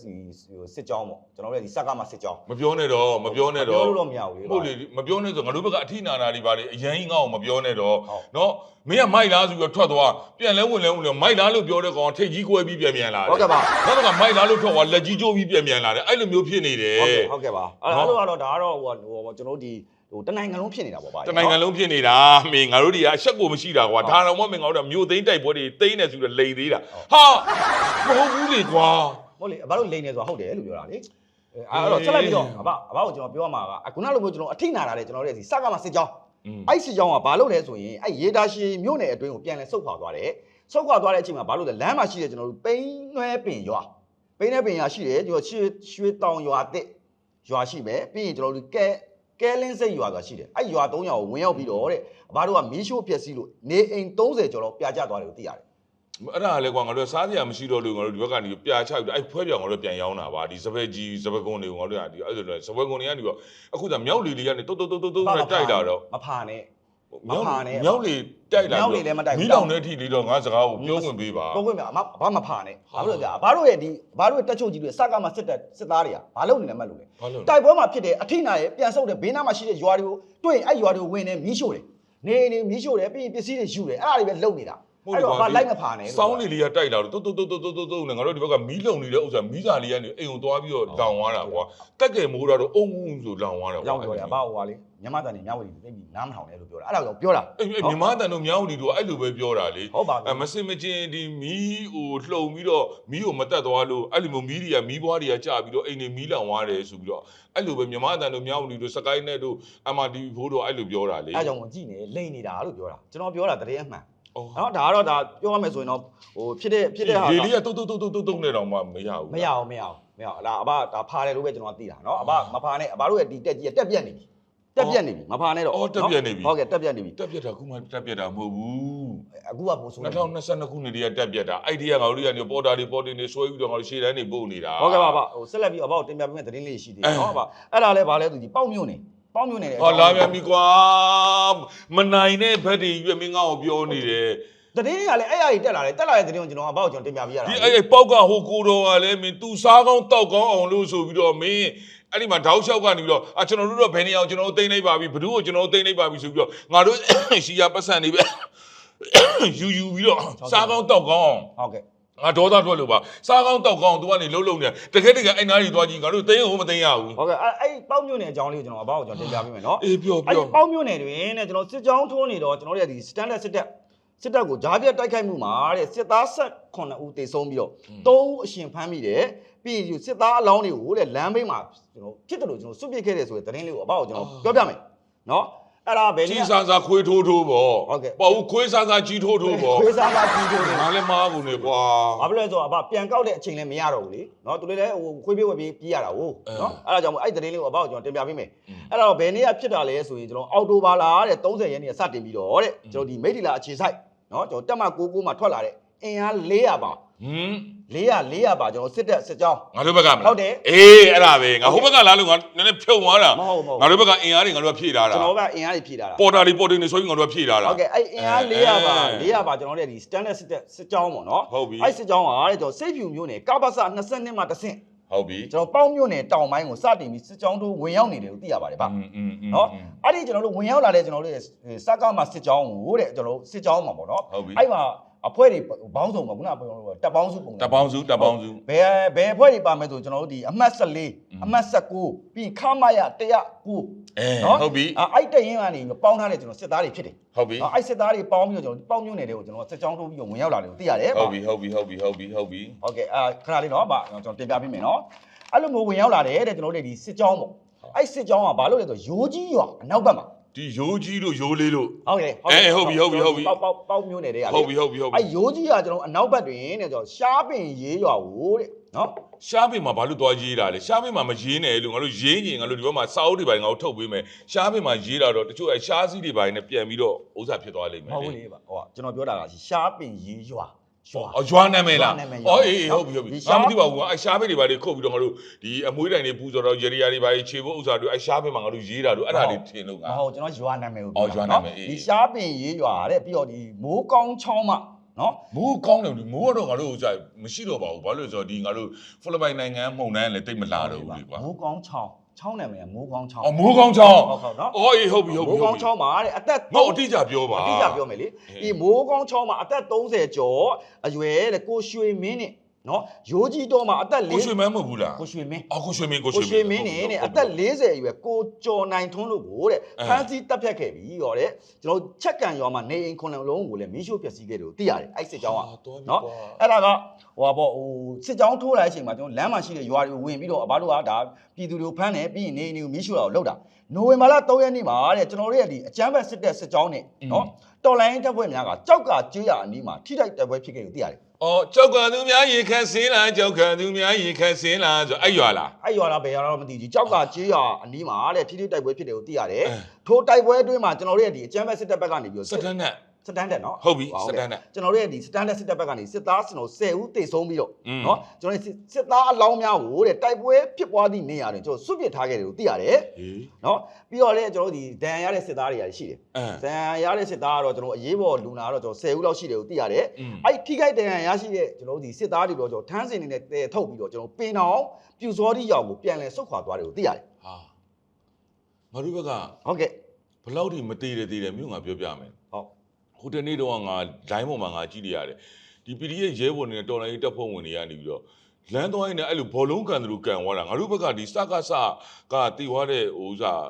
Speaker 1: စစ်ကြောင်းပေါ့ကျွန်တော်တို့ရဲ့ဒီစက်ကမှစစ်ကြောင်း
Speaker 2: မပြောနဲ့တော့မပြောနဲ့တော့
Speaker 1: ပြောလို့တော့မရဘူးလေ
Speaker 2: ဟုတ်လေမပြောနဲ့ဆိုငါတို့ဘက်ကအထိနာနာတွေပါလေအရင်ကြီးငါ့ကိုမပြောနဲ့တော့
Speaker 1: ဟုတ်
Speaker 2: နော်မင်းကမိုက်လားဆိုပြီးတော့ထွက်သွားပြန်လဲဝင်လဲဝင်လဲမိုက်လားလို့ပြောတဲ့ကောင်ထိတ်ကြီးကွဲပြီးပြန်ပြန်လာတယ်
Speaker 1: ဟုတ်ကဲ့ပါ
Speaker 2: နောက်ကမိုက်လားလို့ထွက်သွားလက်ကြီးကျိုးပြီးပြန်ပြန်လာတယ်အဲ့လိုမျိုးဖြစ်နေတယ်
Speaker 1: ဟုတ်ကဲ့ဟုတ်ကဲ့ပါအဲ့လိုကတော့ဒါကတော့ဟိုဟိုကျွန်တော်တို့ဒီ ဟဟိုတနိုင်ငံလုံးဖြစ်နေတာပေါ့ဗျာ
Speaker 2: တနိုင်ငံလုံးဖြစ်နေတာမင်းငါတို့တွေကအဆက်ကိုမရှိတာကွာဒါတော့မှမင်းငါတို့ကမြို့သိမ်းတိုက်ပွဲတွေသိမ်းနေဆိုတော့လိန်သေးတာဟာမဟုတ်ဘူးလေကွာ
Speaker 1: ဟုတ်လေအဘတို့လိန်နေဆိုတာဟုတ်တယ်လို့ပြောတာလေအဲအဲ့တော့ဆက်လိုက်ပြီးတော့အဘအဘကိုကျွန်တော်ပြောမှာကအခုနလိုမျိုးကျွန်တော်အထိနာတာလေကျွန်တော်တို့ဒီစကားမှာစစ်ကြောင်း
Speaker 2: อืม
Speaker 1: အဲ့စစ်ကြောင်းကဘာလုပ်လဲဆိုရင်အဲ့ရေတာရှည်မြို့နယ်အတွင်းကိုပြန်လဲဆုတ်ခွာသွားတယ်ဆုတ်ခွာသွားတဲ့အချိန်မှာဘာလို့လဲလမ်းမှာရှိတဲ့ကျွန်တော်တို့ပိန်းနွဲပင်ရွာပိန်းနွဲပင်ရွာရှိတယ်ကျွန်တော်ရွှေရွှေတောင်ရွာတစ်ရွာရှိမယ်ပြီးရင်ကျွန်တော်တို့ကဲ ကဲလင်းစိတ်ရွာဆိုတာရှိတယ်အဲ့ရွာ၃ရွာကိုဝင်ရောက်ပြီးတော့တဲ့အဘတို့ကမီးရှို့ပျက်စီးလို့နေအိမ်30ကျော်လောက်ပြာကျသွားတယ်လို့သိရတယ်
Speaker 2: အဲ့ဒါလည်းကွာငါတို့စားစရာမရှိတော့လို့ငါတို့ဒီဘက်ကနေပြာချပြီးအဲ့ဖွဲပြောင်ငါတို့ပြန်ရောင်းတာပါဒီစပယ်ကြီးစပယ်ကုန်းတွေကိုငါတို့ကဒီအဲ့ဆိုတော့စပယ်ကုန်းတွေကနေပြီးတော့အခုကမြောက်လီလေးကနေတုတ်တုတ်တုတ်တုတ်နဲ့တိုက်လာတော့
Speaker 1: မဖာနဲ့
Speaker 2: မြောက်
Speaker 1: မဖာနဲ့
Speaker 2: မြောက်လီတိုက်လာ
Speaker 1: မြောက်လီလည်းမတိုက်ဘူး
Speaker 2: မီးလောင်တဲ့အထိလေးတော့ငါစကားကိုပြောဝင်ပေးပါ
Speaker 1: တော့ခွင့်ပြအမဘာမဖာနဲ့ဘာလို့လဲကြာဘာလို့ရဲ့ဒီဘာလို့ရဲ့တက်ချုပ်ကြီးတွေစကားမှာစစ်တက်စစ်သားတွေကဘာလို့နေလဲမှတ်လို့လဲ
Speaker 2: ဘာလို့လဲ
Speaker 1: တိုက်ပွဲမှာဖြစ်တယ်အထိနာရဲ့ပြန်ဆုပ်တယ်ဘေးနားမှာရှိတဲ့ရွာတွေကိုတွေ့ရင်အဲ့ရွာတွေကိုဝင်နေမီးရှို့တယ်နေနေမီးရှို့တယ်ပြီးရင်ပစ္စည်းတွေယူတယ်အဲ့ဒါတွေပဲလုပ်နေတာ အဲ့တော့ဘာလိုက်မဖာနဲ့
Speaker 2: စောင်းလေးလေးကတိုက်လာတော့တုတ်တုတ်တုတ်တုတ်တုတ်တုတ်နဲ့ငါတို့ဒီဘက်ကမီးလုံနေတဲ့ဥစ္စာမီးစာလေးကနေအိမ်ကိုသွားပြီးတော့လောင်သွားတာကွာတက်ကယ်မိုးတာတော့အုံအုံဆိုလောင်သွားတာကွာ
Speaker 1: ရောက်ပြောတယ်အဘဟိုကလေညမတန်နေမြဝတီသိပြီနားမထောင်နဲ့လို့ပြောတာအဲ့ဒါကိုပြောတာ
Speaker 2: အဲ့မြမတန်တို့မြောက်လီတို့အဲ့လိုပဲပြောတာလေ
Speaker 1: ဟုတ်ပါ
Speaker 2: အ
Speaker 1: ဘူး
Speaker 2: မစင်မချင်းဒီမီးဟိုလှုံပြီးတော့မီးကိုမတက်သွားလို့အဲ့လိုမျိုးမီးတွေကမီးဘွားတွေကကြာပြီးတော့အိမ်တွေမီးလောင်သွားတယ်ဆိုပြီးတော့အဲ့လိုပဲမြမတန်တို့မြောက်လီတို့စကိုင်းနဲ့တို့အမဒီဘိုးတို့အဲ့လိုပြောတာလေ
Speaker 1: အဲ့ကြောင့်မကြည့်နေလိမ့်နေတာလို့ပြောတာကျွန်တော်ပြောတာတရေအမှန်
Speaker 2: အော်
Speaker 1: နော်ဒါကတော့ဒါပြောရမယ်ဆိုရင်တော့ဟိုဖြစ်တဲ့ဖြစ်တဲ့ဟာ
Speaker 2: daily
Speaker 1: က
Speaker 2: တုတ်တုတ်တုတ်တုတ်တုတ်နဲ့တော့မှမရဘူး
Speaker 1: မရအောင်မရအောင်မရအောင်အဲ့ဒါအဘဒါဖားတယ်လို့ပဲကျွန်တော်သိတာနော်အဘမဖားနဲ့အဘတို့ရဲ့ဒီတက်ကြီးကတက်ပြက်နေပြီတက်ပြက်နေပြီမဖားနဲ့တော့
Speaker 2: အော်တက်ပြက်နေပြီ
Speaker 1: ဟုတ်ကဲ့တက်ပြက်နေပြီ
Speaker 2: တက်ပြက်တာအခုမှတက်ပြက်တာမဟုတ်ဘူး
Speaker 1: အခုကပိုဆိုး
Speaker 2: 2022ခုနှစ်တည်းကတက်ပြက်တာအဲ့ဒီကငါတို့ကနေပေါ်တာတွေပေါ်တင်တွေဆွဲပြီးတော့ငါတို့ရှေ့တန်းတွေပို့နေတာ
Speaker 1: ဟုတ်ကဲ့ပါပါဟိုဆက်လက်ပြီးအဘောက်တင်ပြပေးမယ့်သတင်းလေးရှိသေးတယ်ဟုတ်ပါအဲ့ဒါလည်းဗာလဲသူဒီပေါ့မြို့နေ ပေါက်မြို့နေတယ်
Speaker 2: ဟောလာပြန်ပြီကွာမနိုင်တဲ့ဘက်တွေရွက်မင်းငါ့ကိုပြောနေတယ်
Speaker 1: သတင်းတွေကလည်းအဲ့အရာကြီးတက်လာတယ်တက်လာတဲ့သတင်းကိုကျွန်တော်အဘကိုကျွန်တော်တင်ပြပေးရတာ
Speaker 2: ဒီအဲ့အဲ့ပေါက်ကဟိုကိုတော်ကလည်းမင်းသူစားကောင်းတောက်ကောင်းအောင်လို့ဆိုပြီးတော့မင်းအဲ့ဒီမှာတောက်လျှောက်ကနေပြီးတော့အာကျွန်တော်တို့တော့ဘယ်နေအောင်ကျွန်တော်တို့သိမ့်လိုက်ပါပြီဘ누구ကိုကျွန်တော်တို့သိမ့်လိုက်ပါပြီဆိုပြီးတော့ငါတို့ရှီယာပတ်စံနေပဲယူယူပြီးတော့စားကောင်းတောက်ကောင်းအောင်
Speaker 1: ဟုတ်ကဲ့
Speaker 2: ငါဒေါသထွက်လို့ပါစားကောင်းတောက်ကောင်းသူကနေလှုပ်လှုပ်နေတကယ်တကယ်အိမ်သားကြီးသွားကြည့်ငါတို့သိရင်ဟိုမသိရဘူး
Speaker 1: ဟုတ်ကဲ့အဲ့အဲ့ပေါက်မြို့နယ်အကြောင်းလေးကိုကျွန်တော်အပေါ့ကိုကျွန်တော်တင်ပြပေးမယ်နော်
Speaker 2: အေးပြောပြော
Speaker 1: အဲ့ပေါက်မြို့နယ်တွင်တဲ့ကျွန်တော်စစ်ကြောင်းထိုးနေတော့ကျွန်တော်တို့ရဲ့ဒီ standard စစ်တပ်စစ်တပ်ကိုဂျားပြက်တိုက်ခိုက်မှုမှာတဲ့စစ်သား18ဦးတေဆုံးပြီးတော့3ဦးအရှင်ဖမ်းမိတယ်ပြီးရင်စစ်သားအလောင်းတွေကိုတဲ့လမ်းဘေးမှာကျွန်တော်ဖြစ်တယ်လို့ကျွန်တော်စွန့်ပစ်ခဲ့တယ်ဆိုတဲ့သတင်းလေးကိုအပေါ့ကိုကျွန်တော်ပြောပြမယ်နော် အဲ့ဒါဘယ်န
Speaker 2: ကြီး
Speaker 1: ည်း
Speaker 2: ဆန်းစားခွေးထိုးထိုးပေါ့ပေါ့ဦးခွေးဆန်းစားကြီးထိုးထိုးပေါ့
Speaker 1: ခွေးစားစားကြီးထိုးတယ်
Speaker 2: ငါလည်းမားဘူးနေကွာ
Speaker 1: ဘာဖြစ်လဲဆိုတော့အဖပြန်ကောက်တဲ့အချိန်လည်းမရတော့ဘူးလေနော်သူလေးလည်းဟိုခွေးပြေးဝက်ပြေးပြေးရတာကိုအဲ နော်အဲ့ဒါကြောင့်မို့အဲ့ဒီသတင်းလေးကိုအဖကိုကျွန်တော်တင်ပြပေးမယ်အဲ့ဒါတော့ဘယ်နေ့ကဖြစ်တာလဲဆိုရင်ကျွန်တော်အောက်တိုဘာလာတဲ့30ရက်နေ့ကစတင်ပြီးတော့တဲ့ကျွန်တော်ဒီမိတ်တီလာအခြေဆိုင်နော်ကျွန်တော်တက်မ69မှာထွက်လာတဲ့ အင်အား400ပါ
Speaker 2: ဟမ်
Speaker 1: 400 400ပါကျွန်တော်စစ်တက်စစ်ကြောင်း
Speaker 2: ငါတို့ဘက်ကမလား
Speaker 1: ဟုတ်တယ်
Speaker 2: အေးအဲ့ဒါပဲငါဟိုဘက်ကလာလို့ငါနည်းနည်းဖြုံသွားတာ
Speaker 1: မဟုတ်မဟုတ်
Speaker 2: ငါတို့ဘက်ကအင်အားတွေငါတို့ကဖြည့်ထားတာ
Speaker 1: ကျွန်တော်ကအင်အားတွေဖြည့်ထားတာ
Speaker 2: ပေါ်တာတွေပေါ်တင်တွေဆိုပြီးငါတို့ကဖြည့်ထားတာ
Speaker 1: ဟုတ်ကဲ့အဲ့အင်အား
Speaker 2: အဲ
Speaker 1: 400ပါ400ပါကျွန်တော်တို့ဒီ standard စစ်တက်စစ်ကြောင်းပေါ့နော်
Speaker 2: ဟုတ်ပြီ
Speaker 1: အဲ့စစ်ကြောင်းကတဲ့ကျွန်တော်စိတ်ဖြူမျိုးနဲ့ကပ္ပစ22မှာတဆင့်
Speaker 2: ဟုတ်ပြီ
Speaker 1: ကျွန်တော်ပေါင်းမျိုးနဲ့တောင်ပိုင်းကိုစတင်ပြီးစစ်ကြောင်းတို့ဝင်ရောက်နေတယ်လို့သိရပါတယ်ဗျ
Speaker 2: อืมอืมอืม
Speaker 1: နော်အဲ့ဒီကျွန်တော်တို့ဝင်ရောက်လာတဲ့ကျွန်တော်တို့ရဲ့စကားမှာစစ်ကြောင်းကိုတဲ့ကျွန်တော်တို့စစ်ကြောင်းမှာပေါ့နော်
Speaker 2: ဟုတ်ပြီ
Speaker 1: အဲ့မှာ အဖွဲ့တွေဘောင်းဆောင်ပါခုနကပြောလို့တပ်ပေါင်းစုပုံ
Speaker 2: တပ်ပေါင်းစုတပ်ပေါင်းစု
Speaker 1: ဘယ်ဘယ်အဖွဲ့တွေပါမယ်ဆိုကျွန်တော်တို့ဒီအမှတ်14အမှတ်19ပြီးခမရ109
Speaker 2: အဲဟုတ်ပြီ
Speaker 1: အဲ့တရင်ကနေပေါင်းထားတဲ့ကျွန်တော်စစ်သားတွေဖြစ်တယ်
Speaker 2: ဟုတ်ပြီ
Speaker 1: အဲ့စစ်သားတွေပေါင်းပြီးတော့ကျွန်တော်ပေါင်းမြို့နယ်တွေကိုကျွန်တော်စစ်ကြောင်းထိုးပြီးတော့ဝင်ရောက်လာတယ်ကိုသိရတယ်
Speaker 2: ဟုတ်ပြီဟုတ်ပြီဟုတ်ပြီဟုတ်ပြီဟုတ်ပြီ
Speaker 1: ဟုတ်ကဲ့အာခဏလေးတော့ဗာကျွန်တော်တင်ပြပေးမယ်နော်အဲ့လိုမျိုးဝင်ရောက်လာတယ်တဲ့ကျွန်တော်တို့ဒီစစ်ကြောင်းပေါ့အဲ့စစ်ကြောင်းကဘာလို့လဲဆိုတော့ရိုးကြီးရွာအနောက်ဘက်မှာ
Speaker 2: ဒီရိုးကြီးတို့ရိုးလေးတို့
Speaker 1: ဟုတ်ကဲ့
Speaker 2: အေးဟုတ်ပြီဟုတ်ပြီဟုတ်ပြီ
Speaker 1: ပေါက်ပေါက်ပေါက်မျိုးနယ်တွေကလေ
Speaker 2: ဟုတ်ပြီဟုတ်ပြီဟုတ်ပြီ
Speaker 1: အဲ့ရိုးကြီးကကျွန်တော်အနောက်ဘက်တွင်တဲ့ကျွန်တော်ရှားပင်ရေးရွာကိုတဲ့နော်
Speaker 2: ရှားပင်မှာဘာလို့သွားရေးတာလဲရှားပင်မှာမရေးနဲ့လို့ငါတို့ရေးရင်ငါတို့ဒီဘက်မှာစာအုပ်တွေပိုင်းငါတို့ထုတ်ပေးမယ်ရှားပင်မှာရေးတာတော့တချို့အဲရှားစီးတွေပိုင်းနဲ့ပြန်ပြီးတော့ဥစ္စာဖြစ်သွားလိမ့်
Speaker 1: မ
Speaker 2: မယ်
Speaker 1: ဟုတ်ဘူးလေပါဟိုကကျွန်တော်ပြောတာကရှားပင်ရေးရွာ ရွာ
Speaker 2: အော်ရွာနာမည်လား
Speaker 1: ရွာနာမည်
Speaker 2: အော်အေးအေးဟုတ်ပြီဟုတ်ပြီ
Speaker 1: ဒီရှား
Speaker 2: ငါမသိပါဘူးကွာအဲရှားပင်တွေပိုင်းတွေခုတ်ပြီးတော့ငါတို့ဒီအမွှေးတိုင်တွေပူဇော်တော့ရေရီယာတွေပိုင်းခြေဖို့ဥစ္စာတွေအဲရှားပင်မှာငါတို့ရေးတာတို့အဲ့ဒါတွေထင်လို့ငါ
Speaker 1: မဟုတ်ကျွန်တော်ရွာနာမည်ကို
Speaker 2: အော်ရွာနာမည်အေး
Speaker 1: ဒီရှားပင်ရေးရွာတဲ့ပြီးတော့ဒီမိုးကောင်းချောင်းမနော်
Speaker 2: မိုးကောင်းတယ်ဒီမိုးကတော့ငါတို့ဥစ္စာမရှိတော့ပါဘူးဘာလို့လဲဆိုတော့ဒီငါတို့ဖိလစ်ပိုင်နိုင်ငံမှုန်တန်းလည်းတိတ်မလာတော့ဘူးလေကွာ
Speaker 1: မိုးကောင်းချောင်း ချောင်းနာမည်ကမိုးကောင်းချောင်း
Speaker 2: အော်မိုးကောင်းချောင်း
Speaker 1: ဟုတ်ဟုတ်နော်
Speaker 2: အော်အေးဟုတ်ပြီဟုတ်ပြီ
Speaker 1: မိုးကောင်းချောင်းမှာတဲ့အသက်
Speaker 2: ငါ့အတိအကျပြောပါ
Speaker 1: အတိအကျပြောမယ်လေဒီမိုးကောင်းချောင်းမှာအသက်30ကျော်အရွယ်တဲ့ကိုရွှေမင်းနဲ့ နော်ရိုးကြီးတော့မှအသက်
Speaker 2: ကို
Speaker 1: 40
Speaker 2: ရွှေမန်းမဟုတ်ဘူးလား
Speaker 1: ကိုရွှေမင်း
Speaker 2: အော်ကိုရွှေမင်းကို
Speaker 1: ကို
Speaker 2: ရွှေ
Speaker 1: ရွှေ
Speaker 2: မ
Speaker 1: မ
Speaker 2: င်း
Speaker 1: င်းနေတဲ့အသက်40အရွယ်ကိုကျော်နိုင်ထွန်းတို့ကိုတဲ့
Speaker 2: အဲ
Speaker 1: ဖမ်းဆီးတပ်ဖြတ်ခဲ့ပြီးတော့တဲ့ကျွန်တော်တို့ချက်ကန်ရွာမှာနေအိမ်ခုနှစ်လုံးကိုလည်းမီးရှို့ပျက်စီးခဲ့တယ်လို့သိရတယ်အဲ့စစ်ကြောင်းက
Speaker 2: တော်ပြီ
Speaker 1: နော်
Speaker 2: ကွာ
Speaker 1: အဲ့ဒါကဟိုပါပေါ့ဟိုစစ်ကြောင်းထိုးလာတဲ့အချိန်မှာကျွန်တော်လမ်းမှာရှိတဲ့ရွာတွေကိုဝင်ပြီးတော့အဘတို့ကဒါပြည်သူတွေကိုဖမ်းတယ်ပြီးရင်နေအိမ်တွေကိုမီးရှို့တာကိုလုပ်တာနိုဝင်ဘာလ3ရက်နေ့မှာတဲ့ကျွန်တော်တို့ရဲ့ဒီအကြမ်းဖက်စစ်တဲ့စစ်ကြောင်းနဲ့နော် တော်လိုင်းတပ်ဖွဲ့များကကြောက်ကကြေးရအနီးမှာထိတိုက်တပ်ပွဲဖြစ်ခဲ့လို့သိရတယ်
Speaker 2: အော်ကြောက်ကသူများရေခတ်စင်းလားကြောက်ကသူများရေခတ်စင်းလားဆိုအဲ့ရွာလား
Speaker 1: အဲ့ရွာလားဘယ်ရွာလားမသိဘူးကြောက်ကကြေးရအနီးမှာတဲ့ထိထိတိုက်ပွဲဖြစ်တယ်လို့သိရတယ်
Speaker 2: အဲ
Speaker 1: ထိုတိုက်ပွဲအတွင်းမှာကျွန်တော်တို့ရဲ့ဒီအကြမ်းဖက်စစ်တပ်ဘက်ကနေပြီးတော့
Speaker 2: စတန်နဲ့
Speaker 1: စတန်တက်နော်
Speaker 2: ဟုတ်ပြီ
Speaker 1: ဟုတ်
Speaker 2: စတန်နဲ့
Speaker 1: ကျွန်တော်တို့ရဲ့ဒီစတန်တက်စစ်တပ်ဘက်ကနေစစ်သားကျွန်တော်10ဦးတေဆုံးပြီးတော့
Speaker 2: อืม
Speaker 1: နော်ကျွန်တော်တို့စစ်စစ်သားအလောင်းများကိုတဲ့တိုက်ပွဲဖြစ်ပွားသည့်နေရာတွင်ကျွန်တော်စွန့်ပစ်ထားခဲ့တယ်လို့သိရတယ်
Speaker 2: ဟေး
Speaker 1: နော်ပြီးတော့လည်းကျွန်တော်တို့ဒီဒဏ်ရာရတဲ့စစ်သားတွေရာရှိတယ်
Speaker 2: အဲ
Speaker 1: ဒဏ်ရာရတဲ့စစ်သားကတော့ကျွန်တော်အရေးပေါ်လူနာကတော့ကျွန်တော်10ဦးလောက်ရှိတယ်လို့သိရတယ်
Speaker 2: อืม
Speaker 1: အဲ့ထိခိုက်ဒဏ်ရာရရှိတဲ့ကျွန်တော်တို့ဒီစစ်သားတွေတော့ကျွန်တော်ထမ်းစင်နေနဲ့တဲထုတ်ပြီးတော့ကျွန်တော်ပင်အောင်ပြူစောတိရောက်ကိုပြန်လဲဆုတ်ခွာသွားတယ်လို့သိရတယ်
Speaker 2: ဟာငါတို့ဘက်က
Speaker 1: ဟုတ်ကဲ့
Speaker 2: ဘယ်လောက်ထိမသေးတယ်သေးတယ်မြို့ငါပြောပြမယ်
Speaker 1: ဟုတ်
Speaker 2: ဟိုတနေ့တော့ငါဒိုင်းပေါ်မှာငါကြည့်နေရတယ်ဒီ PDF ရဲဘော်တွေနဲ့တော်လိုင်းရေးတပ်ဖွဲ့ဝင်တွေကနေပြီးတော့လမ်းသွားရင်းနဲ့အဲ့လိုဘောလုံးကန်သူတို့ကန်သွားတာငါတို့ဘက်ကဒီစကစကတီသွားတဲ့ဟိုဥစား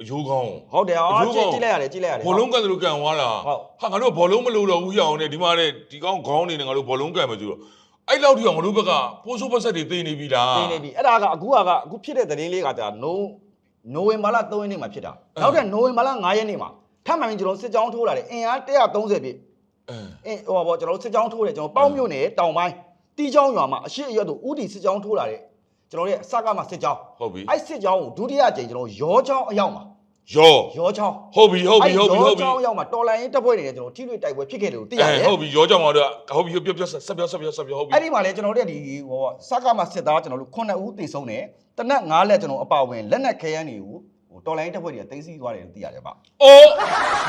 Speaker 2: အယိုးကောင်း
Speaker 1: ဟုတ်တယ်
Speaker 2: အ
Speaker 1: အော်
Speaker 2: ကျိုး
Speaker 1: ကြည့်
Speaker 2: ကောင်း
Speaker 1: ကြည့်လိုက်ရတယ်ကြည့်လိုက်ရတယ်
Speaker 2: ဘောလုံးကန်သူတို့ကန်သွားတာ
Speaker 1: ဟုတ်
Speaker 2: ဟာငါတို့ဘောလုံးမလိုတော့ဘူးရအောင်နဲ့ဒီမှာတဲ့ဒီကောင်းခေါင်းနေနဲ့ငါတို့ဘောလုံးကန်မယ်ဆိုတော့အဲ့လောက်ထိအောင်ငါတို့ဘက်ကပိုးဆိုးပတ်ဆက်တွေသိနေပြီလား
Speaker 1: နေနေပြီအဲ့ဒါကအခုကအခုဖြစ်တဲ့သတင်းလေးကဒါနိုနိုဝင်ဘာလ3ရက်နေ့မှာဖြစ်တာ
Speaker 2: အဲ
Speaker 1: နောက်တဲ့နိုဝင်ဘာလ9ရက်နေ့မှာ ထပ်မံပြီးကျွန်တော်စစ်ကြောင်းထိုးလာတယ်အင်အား130ပြည့်
Speaker 2: အဲ
Speaker 1: အင်းဟိုပါပေါ့ကျွန်တော်တို့စစ်ကြောင်းထိုးတယ်ကျွန်တော်ပေါင်းမြို့နယ်တောင်ပိုင်းတီးချောင်းရွာမှာအရှိအရွက်တို့ဥတီစစ်ကြောင်းထိုးလာတယ်ကျွန်တော်ရဲ့အစကမှစစ်ကြောင်း
Speaker 2: ဟုတ်ပြီ
Speaker 1: အဲ့စစ်ကြောင်းကိုဒုတိယကြိမ်ကျွန်တော်ရောချောင်းအရောက်မှာ
Speaker 2: ရော
Speaker 1: ရောချောင်း
Speaker 2: ဟုတ်ပြီဟုတ်ပြီဟုတ်ပြီ
Speaker 1: အဲ့
Speaker 2: ဟုတ်ပြီ
Speaker 1: ရောချောင်းအရောက်မှာတော်လိုင်းရင်တပ်ဖွဲ့တွေနဲ့ကျွန်တော်ထိတွေ့တိုက်ပွဲဖြစ်ခဲ့တယ်လို့သိရ
Speaker 2: အဲ
Speaker 1: တယ်
Speaker 2: ဟုတ်ပြီရောကြောင်ပါတော့ဟုတ်ပြီပြောပြောဆက်ပြောဆက်ပြောဆက်ပြောဟုတ်ပြီ
Speaker 1: အဲ့ဒီမှာလေကျွန်တော်တို့ဒီဟိုစကမှစစ်သားကျွန်တော်တို့9ဦးတေဆုံးတယ်တနက်9လက်ကျွန်တော်အပါဝင်လက်နက်ခဲယမ်းတွေကို ဟိုတော်လိုင်းတပ်ဖွဲ့တွေကတင်စီသွားတယ်လို့သိရတယ်ဗျ
Speaker 2: ။အော်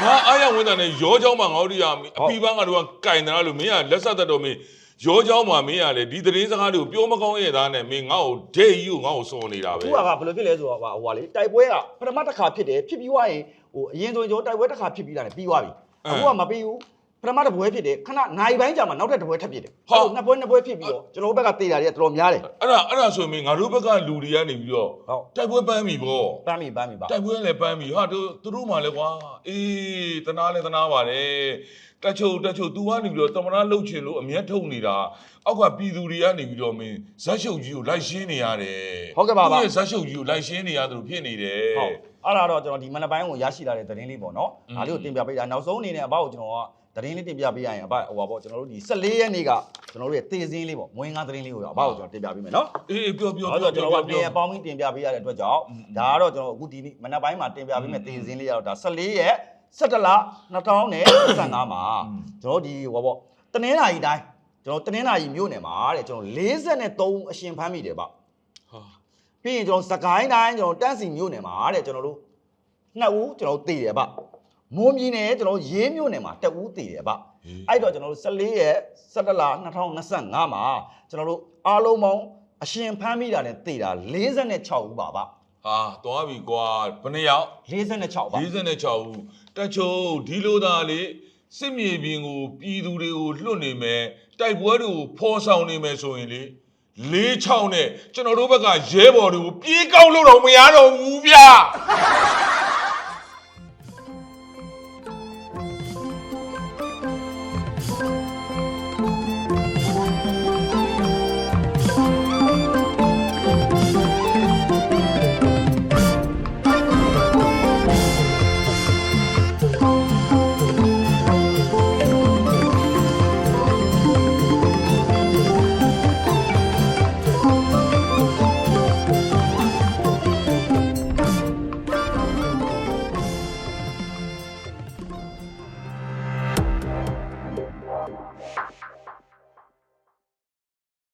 Speaker 2: ငါအားရဝင်တယ်ရောเจ้าမှာငါတို့ရအပီပန်းကတော့ကင်တယ်လို့မင်းကလက်ဆက်သက်တော့မင်းရောเจ้าမှာမင်းကလေဒီသတင်းစကားတွေကိုပြောမကောင်းရဲ့သားနဲ့မင်းငါ့ကိုဒိတ်ယူငါ့ကိုစုံနေတာပဲ
Speaker 1: ခုကဘယ်လိုဖြစ်လဲဆိုတော့ဟိုဟာလေတိုက်ပွဲကပထမတစ်ခါဖြစ်တယ်ဖြစ်ပြီးွားရင်ဟိုအရင်ဆိုရင်ကျွန်တော်တိုက်ပွဲတစ်ခါဖြစ်ပြီးတာနဲ့ပြီးသွားပြီအခုကမပြီးဘူး ပထမတစ်ပွဲဖြစ်တယ်ခဏနိုင်ပိုင်းကြာမှနောက်ထပ်တစ်ပွဲထပ်ဖြစ်တယ်အဲ့နှစ်ပွဲနှစ်ပွဲဖြစ်ပြီးတော့ကျွန်တော်တို့ဘက်ကတေးတာတွေကတော်တော်များတယ်
Speaker 2: အဲ့ဒါအဲ့ဒါဆိုရင်မင်းငါတို့ဘက်ကလူတွေကနေပြီးတော့
Speaker 1: ဟုတ်
Speaker 2: တိုက်ပွဲပန်းပြီပေါ့
Speaker 1: ပန်းပြီပန်းပြီပါ
Speaker 2: တိုက်ပွဲလည်းပန်းပြီဟာတို့သူတို့မှလည်းကွာအေးတနာလည်းတနာပါတယ်တက်ချုပ်တက်ချုပ် तू ကနေပြီးတော့တမနာလှုပ်ချင်လို့အမျက်ထုတ်နေတာအောက်ကပြည်သူတွေကနေပြီးတော့မင်းဇက်ရှုပ်ကြီးကိုလိုက်ရှင်းနေရတယ်
Speaker 1: ဟုတ်ကဲ့ပါပါ
Speaker 2: သူ့ရဲ့ဇက်ရှုပ်ကြီးကိုလိုက်ရှင်းနေရတယ်လို့ဖြစ်နေတယ်
Speaker 1: ဟုတ်အဲ့ဒါတော့ကျွန်တော်ဒီမနက်ပိုင်းကိုရရှိလာတဲ့သတင်းလေးပေါ့နော်
Speaker 2: อืม
Speaker 1: ဒါလေးကိုတင်ပြပေးတာနောက်ဆုံးအနေနဲ့အဘကိုကျွန်တော်က သတင်းလေးတင်ပြပေးရရင်အဘဟိုပါပေါ့ကျွန်တော်တို့ဒီ14ရက်နေ့ကကျွန်တော်တို့ရဲ့တေစင်းလေးပေါ့မွေးငါသတင်းလေးကိုတော့အဘကိုကျွန်တော်တင်ပြပေးမယ်နော်
Speaker 2: အေးပြောပြော
Speaker 1: ဟုတ်
Speaker 2: ပြော
Speaker 1: ဆိုကျွန်
Speaker 2: ပြော
Speaker 1: တော်ကပြန်ပေါင်းပြီးတင်ပြပေးရတဲ့အတွက်ကြောင့်
Speaker 2: อืม
Speaker 1: ဒါကတော့ကျွန်တော်အခုဒီနေ့မနက်ပိုင်းမှာတင်ပြပေးမယ်တေစင်းလေးရတော့ဒါ14ရက်17လ2025မှာကျွန်တော်တို့ဒီဟိုပါပေါ့တနင်္လာရီတိုင်းကျွန်တော်တနင်္လာရီမြို့နယ်မှာတဲ့ကျွန်တော်43အရှင်ဖမ်းမိတယ်ဗျ
Speaker 2: ဟာ
Speaker 1: ပြီးရင်ကျွန်တော်စကိုင်းတိုင်းကျွန်တော်တန်းစီမြို့နယ်မှာတဲ့ကျွန်တော်တို့နှစ်ဦးကျွန်တော်တို့တည်တယ်ဗျ မွန်ပြည်နယ်ကျွန်တော်တို့ရေးမြို့နယ်မှာတစ်ဦးတည်တယ်ဗျအဲ့တော့ကျွန်တော်တို့14ရက်17လ2025မှာကျွန်တော်တို့အားလုံးပေါင်းအရှင်ဖမ်းမိတာနဲ့တည်တာ46ဦးပါဗျ
Speaker 2: ဟာသွားပြီကွာဘယ်နှစ်ယောက်
Speaker 1: 46ပါ
Speaker 2: 46ဦးတက်ချုံဒီလိုသားလေစစ်မြေပြင်ကိုပြည်သူတွေကိုလွတ်နေမယ်တိုက်ပွဲတွေကိုဖော်ဆောင်နေမယ်ဆိုရင်လေလေးချောင်းနဲ့ကျွန်တော်တို့ဘက်ကရဲဘော်တွေကိုပြေးကောက်လို့တော့မရတော့ဘူးဗျာ